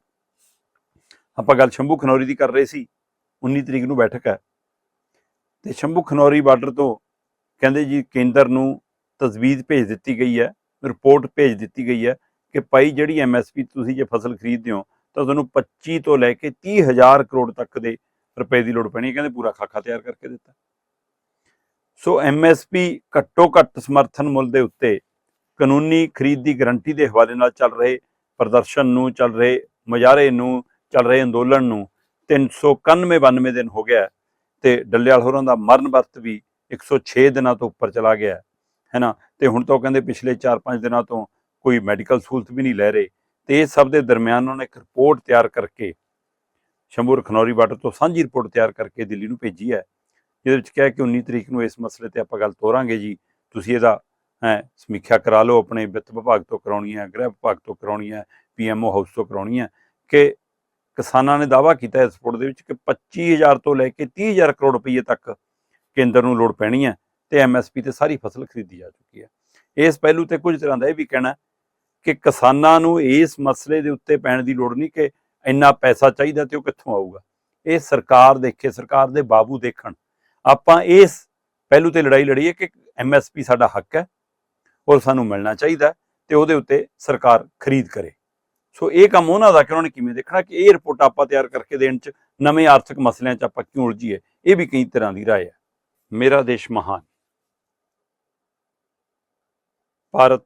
ਆਪਾਂ ਗੱਲ ਸ਼ੰਭੂ ਖਨੌਰੀ ਦੀ ਕਰ ਰਹੇ ਸੀ 19 ਤਰੀਕ ਨੂੰ ਬੈਠਕ ਹੈ ਤੇ ਸ਼ੰਭੂ ਖਨੌਰੀ ਬਾਰਡਰ ਤੋਂ ਕਹਿੰਦੇ ਜੀ ਕੇਂਦਰ ਨੂੰ ਤਜਵੀਜ਼ ਭੇਜ ਦਿੱਤੀ ਗਈ ਹੈ, ਰਿਪੋਰਟ ਭੇਜ ਦਿੱਤੀ ਗਈ ਹੈ ਕਿ ਭਾਈ ਜਿਹੜੀ ਐਮਐਸਪੀ ਤੁਸੀਂ ਜੇ ਫਸਲ ਖਰੀਦਦੇ ਹੋ ਤਾਂ ਤੁਹਾਨੂੰ 25 ਤੋਂ ਲੈ ਕੇ 30 ਹਜ਼ਾਰ ਕਰੋੜ ਤੱਕ ਦੇ ਰੁਪਏ ਦੀ ਲੋੜ ਪੈਣੀ ਕਹਿੰਦੇ ਪੂਰਾ ਖਾਕਾ ਤਿਆਰ ਕਰਕੇ ਦਿੱਤਾ। ਸੋ ਐਮਐਸਪੀ ਘੱਟੋ ਘੱਟ ਸਮਰਥਨ ਮੁੱਲ ਦੇ ਉੱਤੇ ਕਾਨੂੰਨੀ ਖਰੀਦ ਦੀ ਗਾਰੰਟੀ ਦੇ ਹਵਾਲੇ ਨਾਲ ਚੱਲ ਰਹੇ ਪ੍ਰਦਰਸ਼ਨ ਨੂੰ, ਚੱਲ ਰਹੇ ਮੁਜ਼ਾਹਰੇ ਨੂੰ, ਚੱਲ ਰਹੇ ਅੰਦੋਲਨ ਨੂੰ 391 92 ਦਿਨ ਹੋ ਗਿਆ ਹੈ ਤੇ ਡੱਲੇਵਾਲ ਹੋਰਾਂ ਦਾ ਮਰਨ ਵਰਤ ਵੀ 106 ਦਿਨਾਂ ਤੋਂ ਉੱਪਰ ਚਲਾ ਗਿਆ ਹੈ। ਨਾ ਤੇ ਹੁਣ ਤਾਂ ਉਹ ਕਹਿੰਦੇ ਪਿਛਲੇ 4-5 ਦਿਨਾਂ ਤੋਂ ਕੋਈ ਮੈਡੀਕਲ ਸਹੂਲਤ ਵੀ ਨਹੀਂ ਲੈ ਰਹੇ। ਤੇ ਇਹ ਸਭ ਦੇ ਦਰਮਿਆਨ ਉਹਨਾਂ ਨੇ ਇੱਕ ਰਿਪੋਰਟ ਤਿਆਰ ਕਰਕੇ ਸ਼ੰਭੂ ਖਨੌਰੀ ਬਾਰਡਰ ਤੋਂ ਸਾਂਝੀ ਰਿਪੋਰਟ ਤਿਆਰ ਕਰਕੇ ਦਿੱਲੀ ਨੂੰ ਭੇਜੀ ਹੈ, ਜਿਹਦੇ ਵਿੱਚ ਕਿਹਾ ਕਿ 19 ਤਰੀਕ ਨੂੰ ਇਸ ਮਸਲੇ ਤੇ ਆਪਾਂ ਗੱਲ ਤੋਰਾਂਗੇ ਜੀ। ਤੁਸੀਂ ਇਹਦਾ ਸਮੀਖਿਆ ਕਰਾ ਲਓ, ਆਪਣੇ ਵਿੱਤ ਵਿਭਾਗ ਤੋਂ ਕਰਾਉਣੀ ਹੈ, ਗ੍ਰਹਿ ਵਿਭਾਗ ਤੋਂ ਕਰਾਉਣੀ ਹੈ, ਪੀਐਮਓ ਹਾਊਸ ਤੋਂ ਕਰਾਉਣੀ ਹੈ ਕਿ ਕਿਸਾਨਾਂ ਨੇ ਦਾਅਵਾ ਕੀਤਾ ਇਸ ਰਿਪੋਰਟ ਦੇ ਵਿੱਚ ਕਿ 25000 ਤੋਂ ਲੈ ਕੇ 30000 ਕਰੋੜ ਰੁਪਏ ਤੱਕ ਕੇਂਦਰ ਨੂੰ ਲੋੜ ਪੈਣੀ ਹੈ ਤੇ ਐਮਐਸਪੀ ਤੇ ਸਾਰੀ ਫਸਲ ਖਰੀਦੀ ਜਾ ਚੁੱਕੀ ਹੈ। ਇਸ ਪਹਿਲੂ ਤੇ ਕੁਝ ਤਰ੍ਹਾਂ ਦਾ ਇਹ ਵੀ ਕਹਿਣਾ ਕਿ ਕਿਸਾਨਾਂ ਨੂੰ ਇਸ ਮਸਲੇ ਦੇ ਉੱਤੇ ਪੈਣ ਦੀ ਲੋੜ ਨਹੀਂ ਕਿ ਇੰਨਾ ਪੈਸਾ ਚਾਹੀਦਾ ਤੇ ਉਹ ਕਿੱਥੋਂ ਆਊਗਾ। ਇਹ ਸਰਕਾਰ ਦੇਖੇ, ਸਰਕਾਰ ਦੇ ਬਾਬੂ ਦੇਖਣ। ਆਪਾਂ ਇਸ ਪਹਿਲੂ ਤੇ ਲੜਾਈ ਲੜੀਏ ਕਿ ਐਮਐਸਪੀ ਸਾਡਾ ਹੱਕ ਹੈ ਔਰ ਸਾਨੂੰ ਮਿਲਣਾ ਚਾਹੀਦਾ ਹੈ ਤੇ ਉਹਦੇ ਉੱਤੇ ਸਰਕਾਰ ਖਰੀਦ ਕਰੇ। ਸੋ ਇਹ ਕੰਮ ਉਹਨਾਂ ਦਾ ਕਿ ਉਹਨਾਂ ਨੇ ਕਿਵੇਂ ਦੇਖਣਾ ਕਿ ਇਹ ਰਿਪੋਰਟ ਆਪਾਂ ਤਿਆਰ ਕਰਕੇ ਦੇਣ ਚ ਨਵੇਂ ਆਰਥਿਕ ਮਸਲਿਆਂ ਚ ਆਪਾਂ ਕਿਉਂ ਉਲਝੀਏ, ਇਹ ਵੀ ਕਈ ਤਰ੍ਹਾਂ ਦੀ ਰਾਏ ਹੈ। ਮੇਰਾ ਦੇਸ਼ ਮਹਾਨ। ਭਾਰਤ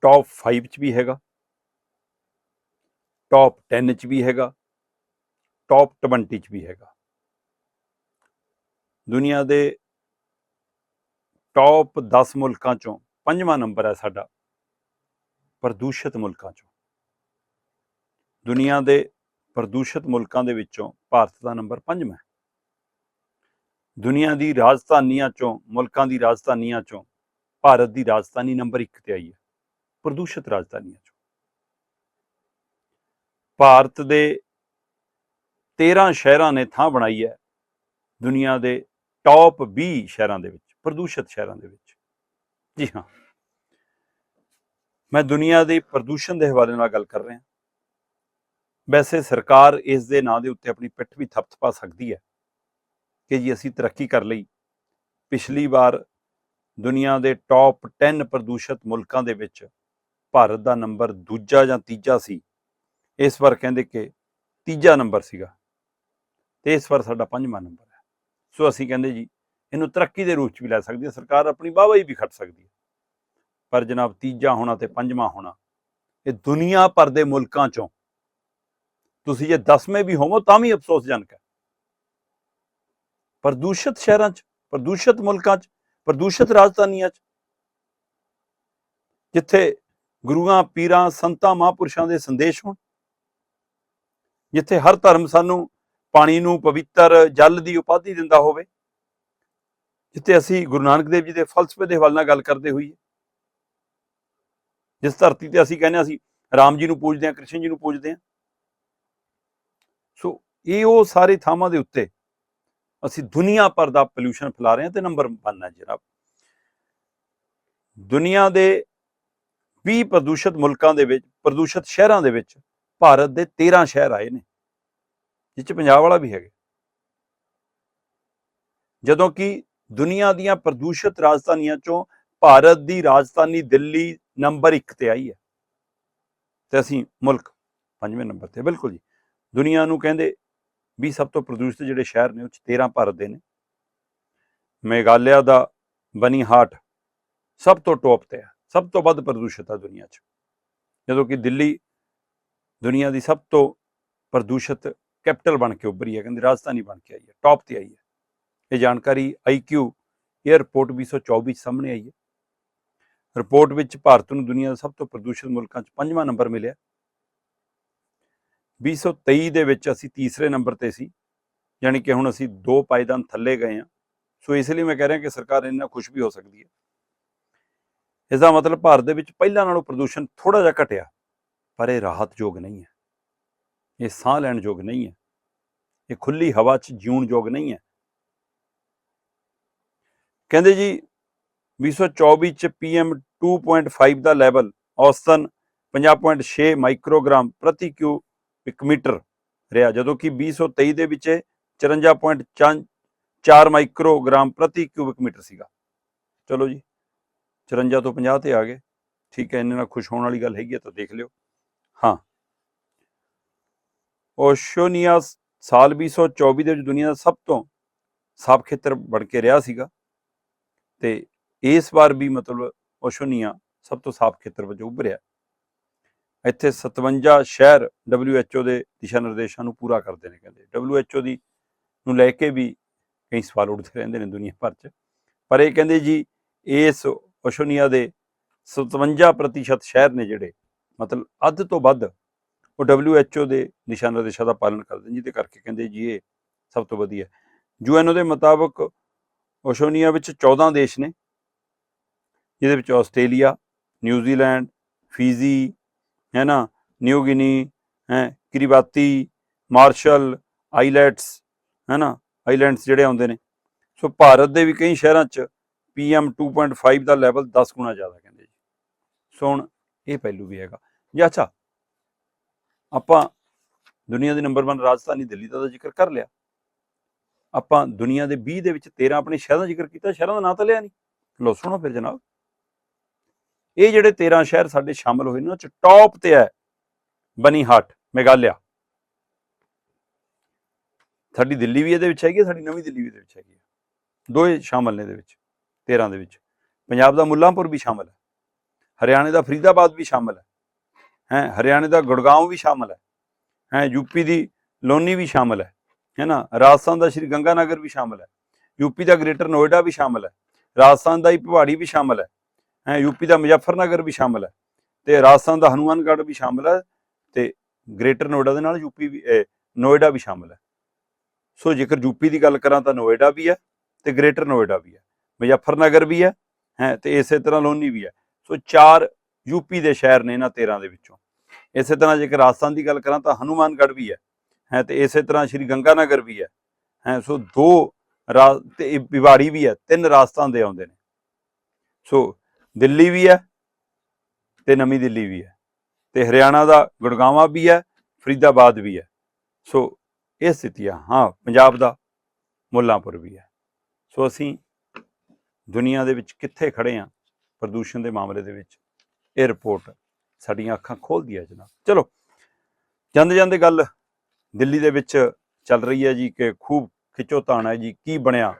ਟੌਪ 5 ਚ ਵੀ ਹੈਗਾ। ਟੌਪ 10 ਚ ਵੀ ਹੈਗਾ। ਟੌਪ 20 ਚ ਵੀ ਹੈਗਾ। ਦੁਨੀਆ ਦੇ ਟੌਪ 10 ਮੁਲਕਾਂ ਚੋਂ ਪੰਜਵਾਂ ਨੰਬਰ ਹੈ ਸਾਡਾ। ਪ੍ਰਦੂਸ਼ਿਤ ਮੁਲਕਾਂ ਚੋਂ। ਦੁਨੀਆ ਦੇ ਪ੍ਰਦੂਸ਼ਿਤ ਮੁਲਕਾਂ ਦੇ ਵਿੱਚੋਂ ਭਾਰਤ ਦਾ ਨੰਬਰ ਪੰਜਵਾਂ ਹੈ। ਦੁਨੀਆ ਦੀ ਰਾਜਧਾਨੀਆਂ ਚੋਂ, ਮੁਲਕਾਂ ਦੀ ਰਾਜਧਾਨੀਆਂ ਚੋਂ ਭਾਰਤ ਦੀ ਰਾਜਧਾਨੀ ਨੰਬਰ 1 ਤੇ ਆਈ ਹੈ। ਪ੍ਰਦੂਸ਼ਿਤ ਰਾਜਧਾਨੀਆਂ ਚੋਂ। ਭਾਰਤ ਦੇ 13 ਸ਼ਹਿਰਾਂ ਨੇ ਥਾਂ ਬਣਾਈ ਹੈ ਦੁਨੀਆ ਦੇ ਟੌਪ 20 ਸ਼ਹਿਰਾਂ ਦੇ ਵਿੱਚ, ਪ੍ਰਦੂਸ਼ਿਤ ਸ਼ਹਿਰਾਂ ਦੇ ਵਿੱਚ। ਜੀ ਹਾਂ। ਮੈਂ ਦੁਨੀਆ ਦੇ ਪ੍ਰਦੂਸ਼ਣ ਦੇ ਹਵਾਲੇ ਨਾਲ ਗੱਲ ਕਰ ਰਿਹਾ। ਵੈਸੇ ਸਰਕਾਰ ਇਸ ਦੇ ਨਾਂ ਦੇ ਉੱਤੇ ਆਪਣੀ ਪਿੱਠ ਵੀ ਥਪਥਪਾ ਸਕਦੀ ਹੈ ਕਿ ਜੀ ਅਸੀਂ ਤਰੱਕੀ ਕਰ ਲਈ। ਪਿਛਲੀ ਵਾਰ ਦੁਨੀਆ ਦੇ ਟੌਪ 10 ਪ੍ਰਦੂਸ਼ਿਤ ਮੁਲਕਾਂ ਦੇ ਵਿੱਚ ਭਾਰਤ ਦਾ ਨੰਬਰ ਦੂਜਾ ਜਾਂ ਤੀਜਾ ਸੀ, ਇਸ ਵਾਰ ਕਹਿੰਦੇ ਕਿ ਤੀਜਾ ਨੰਬਰ ਸੀਗਾ ਤੇ ਇਸ ਵਾਰ ਸਾਡਾ ਪੰਜਵਾਂ ਨੰਬਰ ਹੈ। ਸੋ ਅਸੀਂ ਕਹਿੰਦੇ ਜੀ, ਇਹਨੂੰ ਤਰੱਕੀ ਦੇ ਰੂਪ ਚ ਵੀ ਲੈ ਸਕਦੀ ਹੈ, ਸਰਕਾਰ ਆਪਣੀ ਵਾਹਵਾਹੀ ਵੀ ਖੱਟ ਸਕਦੀ ਹੈ। ਪਰ ਜਨਾਬ ਤੀਜਾ ਹੋਣਾ ਤੇ ਪੰਜਵਾਂ ਹੋਣਾ, ਇਹ ਦੁਨੀਆ ਭਰ ਦੇ ਮੁਲਕਾਂ ਚੋਂ ਤੁਸੀਂ ਜੇ 10ਵੇਂ ਵੀ ਹੋਵੋ ਤਾਂ ਵੀ ਅਫਸੋਸਜਨਕ ਹੈ। ਪ੍ਰਦੂਸ਼ਿਤ ਸ਼ਹਿਰਾਂ 'ਚ, ਪ੍ਰਦੂਸ਼ਿਤ ਮੁਲਕਾਂ 'ਚ, ਪ੍ਰਦੂਸ਼ਿਤ ਰਾਜਧਾਨੀਆਂ 'ਚ, ਜਿੱਥੇ ਗੁਰੂਆਂ, ਪੀਰਾਂ, ਸੰਤਾਂ, ਮਹਾਂਪੁਰਸ਼ਾਂ ਦੇ ਸੰਦੇਸ਼ ਹੋਣ। ਜਿੱਥੇ ਹਰ ਧਰਮ ਸਾਨੂੰ ਪਾਣੀ ਨੂੰ ਪਵਿੱਤਰ, ਜਲ ਦੀ ਉਪਾਧੀ ਦਿੰਦਾ ਹੋਵੇ। ਜਿੱਥੇ ਅਸੀਂ ਗੁਰੂ ਨਾਨਕ ਦੇਵ ਜੀ ਦੇ ਫਲਸਫੇ ਦੇ ਹਵਾਲੇ ਨਾਲ ਗੱਲ ਕਰਦੇ ਹੋਈਏ। ਜਿਸ ਧਰਤੀ ਤੇ ਅਸੀਂ ਕਹਿੰਦੇ ਹਾਂ, ਅਸੀਂ ਰਾਮ ਜੀ ਨੂੰ ਪੂਜਦੇ ਹਾਂ, ਕ੍ਰਿਸ਼ਨ ਜੀ ਨੂੰ ਪੂਜਦੇ ਹਾਂ। ਸੋ ਇਹ ਉਹ ਸਾਰੇ ਥਾਵਾਂ ਦੇ ਉੱਤੇ ਅਸੀਂ ਦੁਨੀਆ ਭਰ ਦਾ ਪੋਲੂਸ਼ਨ ਫੈਲਾ ਰਹੇ ਹਾਂ ਤੇ ਨੰਬਰ 1 ਹੈ ਜਨਾਬ ਦੁਨੀਆ ਦੇ 20 ਪ੍ਰਦੂਸ਼ਿਤ ਮੁਲਕਾਂ ਦੇ ਵਿੱਚ, ਪ੍ਰਦੂਸ਼ਿਤ ਸ਼ਹਿਰਾਂ ਦੇ ਵਿੱਚ ਭਾਰਤ ਦੇ 13 ਸ਼ਹਿਰ ਆਏ ਨੇ ਜਿਸ ਚ ਪੰਜਾਬ ਵਾਲਾ ਵੀ ਹੈਗਾ। ਜਦੋਂ ਕਿ ਦੁਨੀਆ ਦੀਆਂ ਪ੍ਰਦੂਸ਼ਿਤ ਰਾਜਧਾਨੀਆਂ ਚੋਂ ਭਾਰਤ ਦੀ ਰਾਜਧਾਨੀ ਦਿੱਲੀ ਨੰਬਰ 1 ਤੇ ਆਈ ਹੈ। ਤੇ ਅਸੀਂ ਮੁਲਕ ਪੰਜਵੇਂ ਨੰਬਰ ਤੇ, ਬਿਲਕੁਲ ਜੀ। ਦੁਨੀਆ ਨੂੰ ਕਹਿੰਦੇ ਵੀ ਸਭ ਤੋਂ ਪ੍ਰਦੂਸ਼ਿਤ ਜਿਹੜੇ ਸ਼ਹਿਰ ਨੇ, ਉਹ 'ਚ 13 ਭਾਰਤ ਦੇ ਨੇ। ਮੇਘਾਲਿਆ ਦਾ ਬਨੀਹਾਟ ਸਭ ਤੋਂ ਟੌਪ ਤੇ ਹੈ ਸਭ ਤੋਂ ਵੱਧ ਪ੍ਰਦੂਸ਼ਿਤ ਆ ਦੁਨੀਆ 'ਚ। ਜਦੋਂ ਕਿ ਦਿੱਲੀ ਦੁਨੀਆ ਦੀ ਸਭ ਤੋਂ ਪ੍ਰਦੂਸ਼ਿਤ ਕੈਪੀਟਲ ਬਣ ਕੇ ਉੱਭਰੀ ਹੈ, ਕਹਿੰਦੇ ਰਾਜਧਾਨੀ ਬਣ ਕੇ ਆਈ ਹੈ, ਟੌਪ ਤੇ ਆਈ ਹੈ। ਇਹ ਜਾਣਕਾਰੀ IQ 에ਅਰਪੋਰਟ 2024 ਚ ਸਾਹਮਣੇ ਆਈ ਹੈ। ਰਿਪੋਰਟ ਵਿੱਚ ਭਾਰਤ ਨੂੰ ਦੁਨੀਆ ਦੇ ਸਭ ਤੋਂ ਪ੍ਰਦੂਸ਼ਿਤ ਮੁਲਕਾਂ 'ਚ ਪੰਜਵਾਂ ਨੰਬਰ ਮਿਲਿਆ। 2023 ਦੇ ਵਿੱਚ ਅਸੀਂ ਤੀਸਰੇ ਨੰਬਰ ਤੇ ਸੀ, ਯਾਨੀ ਕਿ ਹੁਣ ਅਸੀਂ ਦੋ ਪਾਇਦਾਨ ਥੱਲੇ ਗਏ ਹਾਂ। ਸੋ ਇਸ ਲਈ ਮੈਂ ਕਹਿ ਰਿਹਾ ਕਿ ਸਰਕਾਰ ਇੰਨਾ ਖੁਸ਼ ਵੀ ਹੋ ਸਕਦੀ ਹੈ। ਇਸ ਦਾ ਮਤਲਬ ਭਾਰਤ ਦੇ ਵਿੱਚ ਪਹਿਲਾਂ ਨਾਲੋਂ ਪ੍ਰਦੂਸ਼ਣ ਥੋੜਾ ਜਿਹਾ ਘਟਿਆ, ਪਰ ਇਹ ਰਾਹਤ ਯੋਗ ਨਹੀਂ ਹੈ। ਇਹ ਸਾਹ ਲੈਣ ਯੋਗ ਨਹੀਂ ਹੈ। ਇਹ ਖੁੱਲੀ ਹਵਾ 'ਚ ਜਿਉਣ ਯੋਗ ਨਹੀਂ ਹੈ। ਕਹਿੰਦੇ ਜੀ 2024 ਚ PM 2.5 ਦਾ ਲੈਵਲ ਔਸਤਨ 50.6 ਮਾਈਕਰੋਗ੍ਰਾਮ ਪ੍ਰਤੀ ਕਿਊਬਿਕ ਮੀਟਰ ਰਿਹਾ, ਜਦੋਂ ਕਿ 2023 ਦੇ ਵਿੱਚ ਇਹ 54.4 ਮਾਈਕਰੋਗ੍ਰਾਮ ਪ੍ਰਤੀ ਕਿਊਬਿਕ ਮੀਟਰ ਸੀਗਾ। ਚਲੋ ਜੀ 54 ਤੋਂ 50 ਤੇ ਆ ਗਏ। ਠੀਕ ਹੈ, ਇੰਨੇ ਨਾਲ ਖੁਸ਼ ਹੋਣ ਵਾਲੀ ਗੱਲ ਹੈਗੀ ਹੈ ਤਾਂ ਦੇਖ ਲਿਓ। ਹਾਂ। ਓਸ਼ੋਨੀਆ ਸਾਲ 2024 ਦੇ ਵਿੱਚ ਦੁਨੀਆ ਦਾ ਸਭ ਤੋਂ ਸਾਫ਼ ਖੇਤਰ ਬਣ ਕੇ ਰਿਹਾ ਸੀਗਾ। ਤੇ ਇਸ ਵਾਰ ਵੀ ਮਤਲਬ ਓਸ਼ੋਨੀਆ ਸਭ ਤੋਂ ਸਾਫ਼ ਖੇਤਰ ਵਜੋਂ ਉੱਭਰਿਆ ਇੱਥੇ 57 ਸ਼ਹਿਰ WHO ਦੇ ਦਿਸ਼ਾ ਨਿਰਦੇਸ਼ਾਂ ਨੂੰ ਪੂਰਾ ਕਰਦੇ ਨੇ ਕਹਿੰਦੇ। WHO ਦੀ ਨੂੰ ਲੈ ਕੇ ਵੀ ਕਈ ਸਵਾਲ ਉੱਠਦੇ ਰਹਿੰਦੇ ਨੇ ਦੁਨੀਆ ਭਰ 'ਚ। ਪਰ ਇਹ ਕਹਿੰਦੇ ਜੀ, ਇਸ ਓਸ਼ੋਨੀਆ ਦੇ 57% ਸ਼ਹਿਰ ਨੇ ਜਿਹੜੇ, ਮਤਲਬ ਅੱਧ ਤੋਂ ਵੱਧ ਉਹ WHO ਦੇ ਦਿਸ਼ਾ ਨਿਰਦੇਸ਼ਾਂ ਦਾ ਪਾਲਣ ਕਰਦੇ ਨੇ, ਜਿਹਦੇ ਕਰਕੇ ਕਹਿੰਦੇ ਜੀ ਇਹ ਸਭ ਤੋਂ ਵਧੀਆ ਯੂਐਨਓ ਦੇ ਮੁਤਾਬਕ ਓਸ਼ੋਨੀਆ ਵਿੱਚ 14 ਦੇਸ਼ ਨੇ, ਜਿਹਦੇ ਵਿੱਚ ਆਸਟ੍ਰੇਲੀਆ ਨਿਊਜ਼ੀਲੈਂਡ ਫੀਜੀ ਹੈ ਨਾ ਨਿਊ ਗਿਨੀ, ਹੈ, ਕਿਰੀਬਾਤੀ, ਮਾਰਸ਼ਲ ਆਈਲੈਂਡਸ ਹੈ ਨਾ ਆਈਲੈਂਡਸ ਜਿਹੜੇ ਆਉਂਦੇ ਨੇ। ਸੋ ਭਾਰਤ ਦੇ ਵੀ ਕਈ ਸ਼ਹਿਰਾਂ 'ਚ PM 2.5 ਦਾ ਲੈਵਲ 10 ਗੁਣਾ ਜ਼ਿਆਦਾ ਕਹਿੰਦੇ ਜੀ। ਸੋ ਹੁਣ ਇਹ ਪਹਿਲੂ ਵੀ ਹੈਗਾ। ਜੀ ਅੱਛਾ ਆਪਾਂ ਦੁਨੀਆ ਦੀ ਨੰਬਰ 1 ਰਾਜਧਾਨੀ ਦਿੱਲੀ ਦਾ ਤਾਂ ਜ਼ਿਕਰ ਕਰ ਲਿਆ। ਆਪਾਂ ਦੁਨੀਆ ਦੇ 20 ਦੇ ਵਿੱਚ 13 ਆਪਣੇ ਸ਼ਹਿਰਾਂ ਦਾ ਜ਼ਿਕਰ ਕੀਤਾ ਸ਼ਹਿਰਾਂ ਦਾ ਨਾਂ ਤਾਂ ਲਿਆ ਨਹੀਂ। ਲੋ ਸੁਣੋ ਫਿਰ ਜਨਾਬ। ਇਹ ਜਿਹੜੇ 13 ਸ਼ਹਿਰ ਸਾਡੇ ਸ਼ਾਮਲ ਹੋਏ ਨੇ ਉਹਨਾਂ ਚ ਟੌਪ ਤੇ ਹੈ ਬਨੀਹਾਟ ਮੇਘਾਲਿਆ। ਸਾਡੀ ਦਿੱਲੀ ਵੀ ਇਹਦੇ ਵਿੱਚ ਹੈਗੀ ਹੈ, ਸਾਡੀ ਨਵੀਂ ਦਿੱਲੀ ਵੀ ਇਹਦੇ ਵਿੱਚ ਹੈਗੀ ਹੈ। ਦੋਏ ਸ਼ਾਮਲ ਨੇ ਇਹਦੇ ਵਿੱਚ। 13 ਦੇ ਵਿੱਚ ਪੰਜਾਬ ਦਾ ਮੁੱਲਾਂਪੁਰ ਵੀ ਸ਼ਾਮਲ ਹੈ ਹਰਿਆਣੇ ਦਾ ਫਰੀਦਾਬਾਦ ਵੀ ਸ਼ਾਮਲ ਹੈ ਹੈ ਹਰਿਆਣੇ ਦਾ ਗੁੜਗਾਉਂ ਵੀ ਸ਼ਾਮਲ ਹੈ ਹੈ ਯੂਪੀ ਦੀ ਲੋਨੀ ਵੀ ਸ਼ਾਮਲ ਹੈ ਹੈ ਨਾ ਰਾਜਸਥਾਨ ਦਾ ਸ਼੍ਰੀ ਗੰਗਾਨਗਰ ਵੀ ਸ਼ਾਮਲ ਹੈ ਯੂਪੀ ਦਾ ਗ੍ਰੇਟਰ ਨੋਇਡਾ ਵੀ ਸ਼ਾਮਲ ਹੈ ਰਾਜਸਥਾਨ ਦਾ ਹੀ ਭਵਾੜੀ ਵੀ ਸ਼ਾਮਲ ਹੈ ਹੈ ਯੂਪੀ ਦਾ ਮੁਜ਼ੱਫਰਨਗਰ ਵੀ ਸ਼ਾਮਲ ਹੈ ਤੇ ਰਾਜਸਥਾਨ ਦਾ ਹਨੂਮਾਨਗੜ੍ਹ ਵੀ ਸ਼ਾਮਲ ਹੈ ਤੇ ਗ੍ਰੇਟਰ ਨੋਇਡਾ ਦੇ ਨਾਲ ਯੂਪੀ ਵੀ ਨੋਇਡਾ ਵੀ ਸ਼ਾਮਲ ਹੈ ਸੋ ਜੇਕਰ ਯੂਪੀ ਦੀ ਗੱਲ ਕਰਾਂ ਤਾਂ ਨੋਇਡਾ ਵੀ ਹੈ ਤੇ ਗ੍ਰੇਟਰ ਨੋਇਡਾ ਵੀ ਹੈ ਮੁਜ਼ੱਫਰਨਗਰ ਵੀ ਹੈ ਹੈ, ਤੇ ਇਸੇ ਤਰ੍ਹਾਂ ਲੋਨੀ ਵੀ ਹੈ। ਸੋ ਚਾਰ ਯੂਪੀ ਦੇ ਸ਼ਹਿਰ ਨੇ ਇਹਨਾਂ 13 ਦੇ ਵਿੱਚੋਂ। ਇਸੇ ਤਰ੍ਹਾਂ ਜੇਕਰ ਰਾਜਸਥਾਨ ਦੀ ਗੱਲ ਕਰਾਂ ਤਾਂ ਹਨੂਮਾਨਗੜ੍ਹ ਵੀ ਹੈ ਹੈ, ਤੇ ਇਸੇ ਤਰ੍ਹਾਂ ਸ਼੍ਰੀ ਗੰਗਾਨਗਰ ਵੀ ਹੈ ਹੈ, ਸੋ ਦੋ ਰਾ- ਤੇ ਇਹ ਬਿਵਾੜੀ ਵੀ ਹੈ, ਤਿੰਨ ਰਾਜਸਥਾਨ ਦੇ ਆਉਂਦੇ ਨੇ। ਸੋ ਦਿੱਲੀ ਵੀ ਹੈ ਤੇ ਨਵੀਂ ਦਿੱਲੀ ਵੀ ਹੈ, ਤੇ ਹਰਿਆਣਾ ਦਾ ਗੁੜਗਾਵਾਂ ਵੀ ਹੈ, ਫਰੀਦਾਬਾਦ ਵੀ ਹੈ। ਸੋ ਇਹ ਸਥਿਤੀ ਆ ਹਾਂ, ਪੰਜਾਬ ਦਾ ਮੁੱਲਾਂਪੁਰ ਵੀ ਹੈ। ਸੋ ਅਸੀਂ ਦੁਨੀਆ ਦੇ ਵਿੱਚ ਕਿੱਥੇ ਖੜੇ ਆ ਪ੍ਰਦੂਸ਼ਣ ਦੇ ਮਾਮਲੇ ਦੇ ਵਿੱਚ? ਇਹ ਰਿਪੋਰਟ ਸਾਡੀਆਂ ਅੱਖਾਂ ਖੋਲਦੀ ਹੈ ਜਨਾਬ ਚਲੋ, ਜਾਂਦੇ ਜਾਂਦੇ ਗੱਲ ਦਿੱਲੀ ਦੇ ਵਿੱਚ ਚੱਲ ਰਹੀ ਹੈ ਜੀ ਕਿ ਖੂਬ ਖਿੱਚੋ ਤਾਣਾ ਹੈ ਜੀ। ਕੀ ਬਣਿਆ?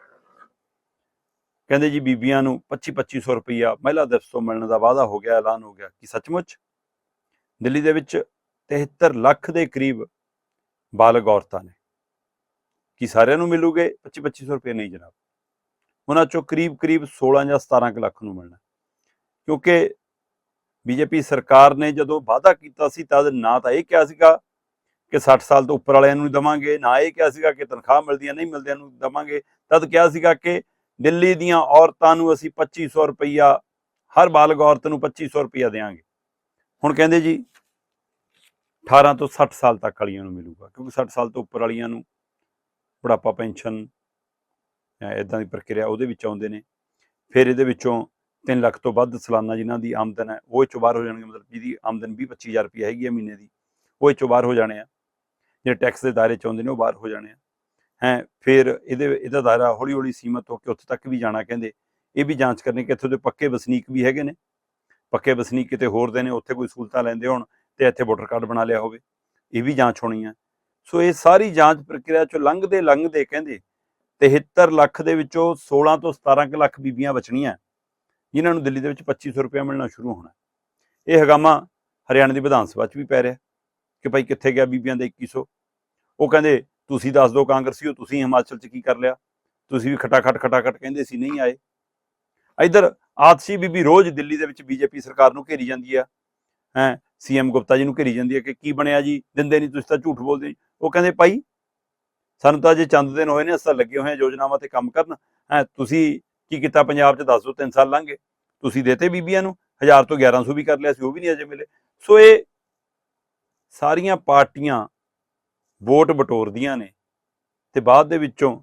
ਕਹਿੰਦੇ ਜੀ ਬੀਬੀਆਂ ਨੂੰ 25 2500 ਰੁਪਈਆ ਮਹਿਲਾ ਦਿਵਸ ਤੋਂ ਮਿਲਣ ਦਾ ਵਾਅਦਾ ਹੋ ਗਿਆ, ਐਲਾਨ ਹੋ ਗਿਆ। ਕਿ ਸੱਚਮੁੱਚ? ਦਿੱਲੀ ਦੇ ਵਿੱਚ 73 ਲੱਖ ਦੇ ਕਰੀਬ ਬਾਲਗ ਔਰਤਾਂ ਨੇ। ਕਿ ਸਾਰਿਆਂ ਨੂੰ ਮਿਲੂਗੇ? 25 2500 ਰੁਪਏ ਨਹੀਂ ਜਨਾਬ। ਉਹਨਾਂ ਚੋਂ ਕਰੀਬ ਕਰੀਬ 16 ਜਾਂ 17 ਕੁ ਲੱਖ ਨੂੰ ਮਿਲਣਾ ਕਿਉਂਕਿ ਬੀਜੇਪੀ ਸਰਕਾਰ ਨੇ ਜਦੋਂ ਵਾਅਦਾ ਕੀਤਾ ਸੀ ਤਦ ਨਾ ਤਾਂ ਇਹ ਕਿਹਾ ਸੀਗਾ ਕਿ 60 ਸਾਲ ਤੋਂ ਉੱਪਰ ਵਾਲਿਆਂ ਨੂੰ ਦਵਾਂਗੇ, ਨਾ ਇਹ ਕਿਹਾ ਸੀਗਾ ਕਿ ਤਨਖਾਹ ਮਿਲਦੀਆਂ, ਨਹੀਂ ਮਿਲਦੀਆਂ ਨੂੰ ਦਵਾਂਗੇ, ਤਦ ਕਿਹਾ ਸੀਗਾ ਕਿ ਦਿੱਲੀ ਦੀਆਂ ਔਰਤਾਂ ਨੂੰ ਅਸੀਂ 2500 ਰੁਪਈਆ, ਹਰ ਬਾਲਗ ਔਰਤ ਨੂੰ 2500 ਰੁਪਈਆ ਦੇਵਾਂਗੇ। ਹੁਣ ਕਹਿੰਦੇ ਜੀ 18 ਤੋਂ 60 ਸਾਲ ਤੱਕ ਵਾਲੀਆਂ ਨੂੰ ਮਿਲੂਗਾ, ਕਿਉਂਕਿ 60 ਸਾਲ ਤੋਂ ਉੱਪਰ ਵਾਲੀਆਂ ਨੂੰ ਬੁਢਾਪਾ ਪੈਨਸ਼ਨ ਇਦਾਂ ਦੀ ਪ੍ਰਕਿਰਿਆ ਉਹਦੇ ਵਿੱਚ ਆਉਂਦੇ ਨੇ। ਫਿਰ ਇਹਦੇ ਵਿੱਚੋਂ 3 ਲੱਖ ਤੋਂ ਵੱਧ ਸਾਲਾਨਾ ਜਿਨ੍ਹਾਂ ਦੀ ਆਮਦਨ ਹੈ, ਉਹ ਇਹ ਚੋਂ ਬਾਹਰ ਹੋ ਜਾਣਗੇ, ਮਤਲਬ ਜਿਹਦੀ ਆਮਦਨ 20 25000 ਰੁਪਏ ਹੈਗੀ ਹੈ ਮਹੀਨੇ ਦੀ, ਉਹ ਇਹ ਚੋਂ ਬਾਹਰ ਹੋ ਜਾਣੇ ਆ। ਜਿਹੜੇ ਟੈਕਸ ਦੇ ਦਾਇਰੇ ਚ ਆਉਂਦੇ ਨੇ, ਉਹ ਬਾਹਰ ਹੋ ਜਾਣੇ ਆ। ਹੈ, ਫਿਰ ਇਹਦੇ, ਇਹਦਾ ਦਾਇਰਾ ਹੌਲੀ ਹੌਲੀ ਸੀਮਤ ਹੋ ਕੇ ਉੱਥੇ ਤੱਕ ਵੀ ਜਾਣਾ ਕਹਿੰਦੇ। ਇਹ ਵੀ ਜਾਂਚ ਕਰਨੀ ਕਿ ਇੱਥੋਂ ਦੇ ਪੱਕੇ ਵਸਨੀਕ ਵੀ ਹੈਗੇ ਨੇ। ਪੱਕੇ ਵਸਨੀਕ ਕਿਤੇ ਹੋਰ ਦੇ ਨੇ, ਉੱਥੇ ਕੋਈ ਸਹੂਲਤਾਂ ਲੈਂਦੇ ਹੋਣ ਤੇ ਇੱਥੇ ਵੋਟਰ ਕਾਰਡ ਬਣਾ ਲਿਆ ਹੋਵੇ। ਇਹ ਵੀ ਜਾਂਚ ਹੋਣੀ ਹੈ ਸੋ ਇਹ ਸਾਰੀ ਜਾਂਚ ਪ੍ਰਕਿਰਿਆ ਚੋਂ ਲੰਘਦੇ ਲੰਘਦੇ ਕਹਿੰਦੇ 73 ਲੱਖ ਦੇ ਵਿੱਚੋਂ 16 ਤੋਂ 17 ਕੁ ਲੱਖ ਬੀਬੀਆਂ ਬਚਣੀਆਂ ਜਿਨ੍ਹਾਂ ਨੂੰ ਦਿੱਲੀ ਦੇ ਵਿੱਚ 2500 ਰੁਪਏ ਮਿਲਣਾ ਸ਼ੁਰੂ ਹੋਣਾ ਇਹ ਹਗਾਮਾ ਹਰਿਆਣਾ ਦੀ ਵਿਧਾਨ ਸਭਾ 'ਚ ਵੀ ਪੈ ਰਿਹਾ ਕਿ ਭਾਈ ਕਿੱਥੇ ਗਿਆ ਬੀਬੀਆਂ ਦਾ 2100 ਉਹ ਕਹਿੰਦੇ, ਤੁਸੀਂ ਦੱਸ ਦਿਓ ਕਾਂਗਰਸੀਓ ਤੁਸੀਂ ਹਿਮਾਚਲ 'ਚ ਕੀ ਕਰ ਲਿਆ? ਤੁਸੀਂ ਵੀ ਖਟਾਖਟ ਖਟਾਖਟ ਕਹਿੰਦੇ ਸੀ ਨਹੀਂ ਆਏ। ਇਧਰ ਆਤਸ਼ੀ ਬੀਬੀ ਰੋਜ਼ ਦਿੱਲੀ ਦੇ ਵਿੱਚ ਬੀਜੇਪੀ ਸਰਕਾਰ ਨੂੰ ਘੇਰੀ ਜਾਂਦੀ ਆ। ਹੈ ਸੀਐਮ ਗੁਪਤਾ ਜੀ ਨੂੰ ਘੇਰੀ ਜਾਂਦੀ ਹੈ ਕਿ ਕੀ ਬਣਿਆ ਜੀ? ਦਿੰਦੇ ਨਹੀਂ ਤੁਸੀਂ ਤਾਂ ਝੂਠ ਬੋਲਦੇ ਉਹ ਕਹਿੰਦੇ, ਭਾਈ ਸਾਨੂੰ ਤਾਂ ਜੇ ਚੰਦ ਦਿਨ ਹੋਏ ਨੇ, ਅਸਾਂ ਲੱਗੇ ਹੋਏ ਆ ਯੋਜਨਾਵਾਂ ਤੇ ਕੰਮ ਕਰਨ। ਹੈ, ਤੁਸੀਂ ਕੀ ਕੀਤਾ ਪੰਜਾਬ 'ਚ? ਦੱਸ ਦਿਓ 3 ਸਾਲ ਲੰਘੇ ਤੁਸੀਂ ਦੇਤੇ ਬੀਬੀਆਂ ਨੂੰ 1000 ਤੋਂ 1100 ਵੀ ਕਰ ਲਿਆ ਸੀ, ਉਹ ਵੀ ਨਹੀਂ ਅਜੇ ਮਿਲੇ। ਸੋ ਇਹ ਸਾਰੀਆਂ ਪਾਰਟੀਆਂ ਵੋਟ ਬਟੋਰਦੀਆਂ ਨੇ ਤੇ ਬਾਅਦ ਦੇ ਵਿੱਚੋਂ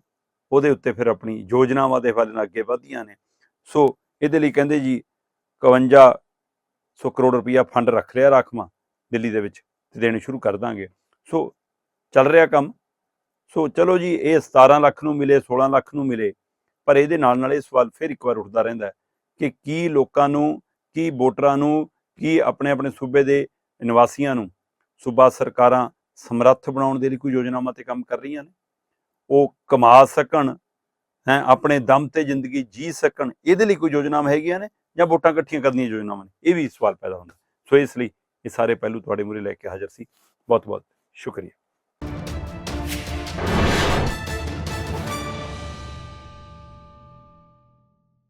ਉਹਦੇ ਉੱਤੇ ਫਿਰ ਆਪਣੀ ਯੋਜਨਾਵਾਂ ਦੇ ਵੱਲ ਅੱਗੇ ਵਧਦੀਆਂ ਨੇ। ਸੋ ਇਹਦੇ ਲਈ ਕਹਿੰਦੇ ਜੀ 51 ਸੌ ਕਰੋੜ ਰੁਪਈਆ ਫੰਡ ਰੱਖ ਲਿਆ ਰਾਖਵਾਂ, ਦਿੱਲੀ ਦੇ ਵਿੱਚ, ਤੇ ਦੇਣੇ ਸ਼ੁਰੂ ਕਰ ਦਾਂਗੇ। ਸੋ ਚੱਲ ਰਿਹਾ ਕੰਮ। ਸੋ ਚਲੋ ਜੀ, ਇਹ 17 ਲੱਖ ਨੂੰ ਮਿਲੇ 16 ਲੱਖ ਨੂੰ ਮਿਲੇ, ਪਰ ਇਹਦੇ ਨਾਲ ਨਾਲ ਇਹ ਸਵਾਲ ਫਿਰ ਇੱਕ ਵਾਰ ਉੱਠਦਾ ਰਹਿੰਦਾ ਕਿ ਕੀ ਲੋਕਾਂ ਨੂੰ, ਕੀ ਵੋਟਰਾਂ ਨੂੰ, ਕੀ ਆਪਣੇ ਆਪਣੇ ਸੂਬੇ ਦੇ ਨਿਵਾਸੀਆਂ ਨੂੰ ਸੂਬਾ ਸਰਕਾਰਾਂ ਸਮਰੱਥ ਬਣਾਉਣ ਦੇ ਲਈ ਕੋਈ ਯੋਜਨਾਵਾਂ ਤੇ ਕੰਮ ਕਰ ਰਹੀਆਂ ਨੇ? ਉਹ ਕਮਾ ਸਕਣ, ਹੈ, ਆਪਣੇ ਦਮ ਤੇ ਜ਼ਿੰਦਗੀ ਜੀ ਸਕਣ, ਇਹਦੇ ਲਈ ਕੋਈ ਯੋਜਨਾਵਾਂ ਹੈਗੀਆਂ ਨੇ ਜਾਂ ਵੋਟਾਂ ਇਕੱਠੀਆਂ ਕਰਨੀਆਂ ਯੋਜਨਾਵਾਂ ਨੇ? ਇਹ ਵੀ ਸਵਾਲ ਪੈਦਾ ਹੁੰਦਾ ਸੋ ਇਸ ਲਈ ਇਹ ਸਾਰੇ ਪਹਿਲੂ ਤੁਹਾਡੇ ਮੂਹਰੇ ਲੈ ਕੇ ਹਾਜ਼ਰ ਸੀ। ਬਹੁਤ ਬਹੁਤ ਸ਼ੁਕਰੀਆ।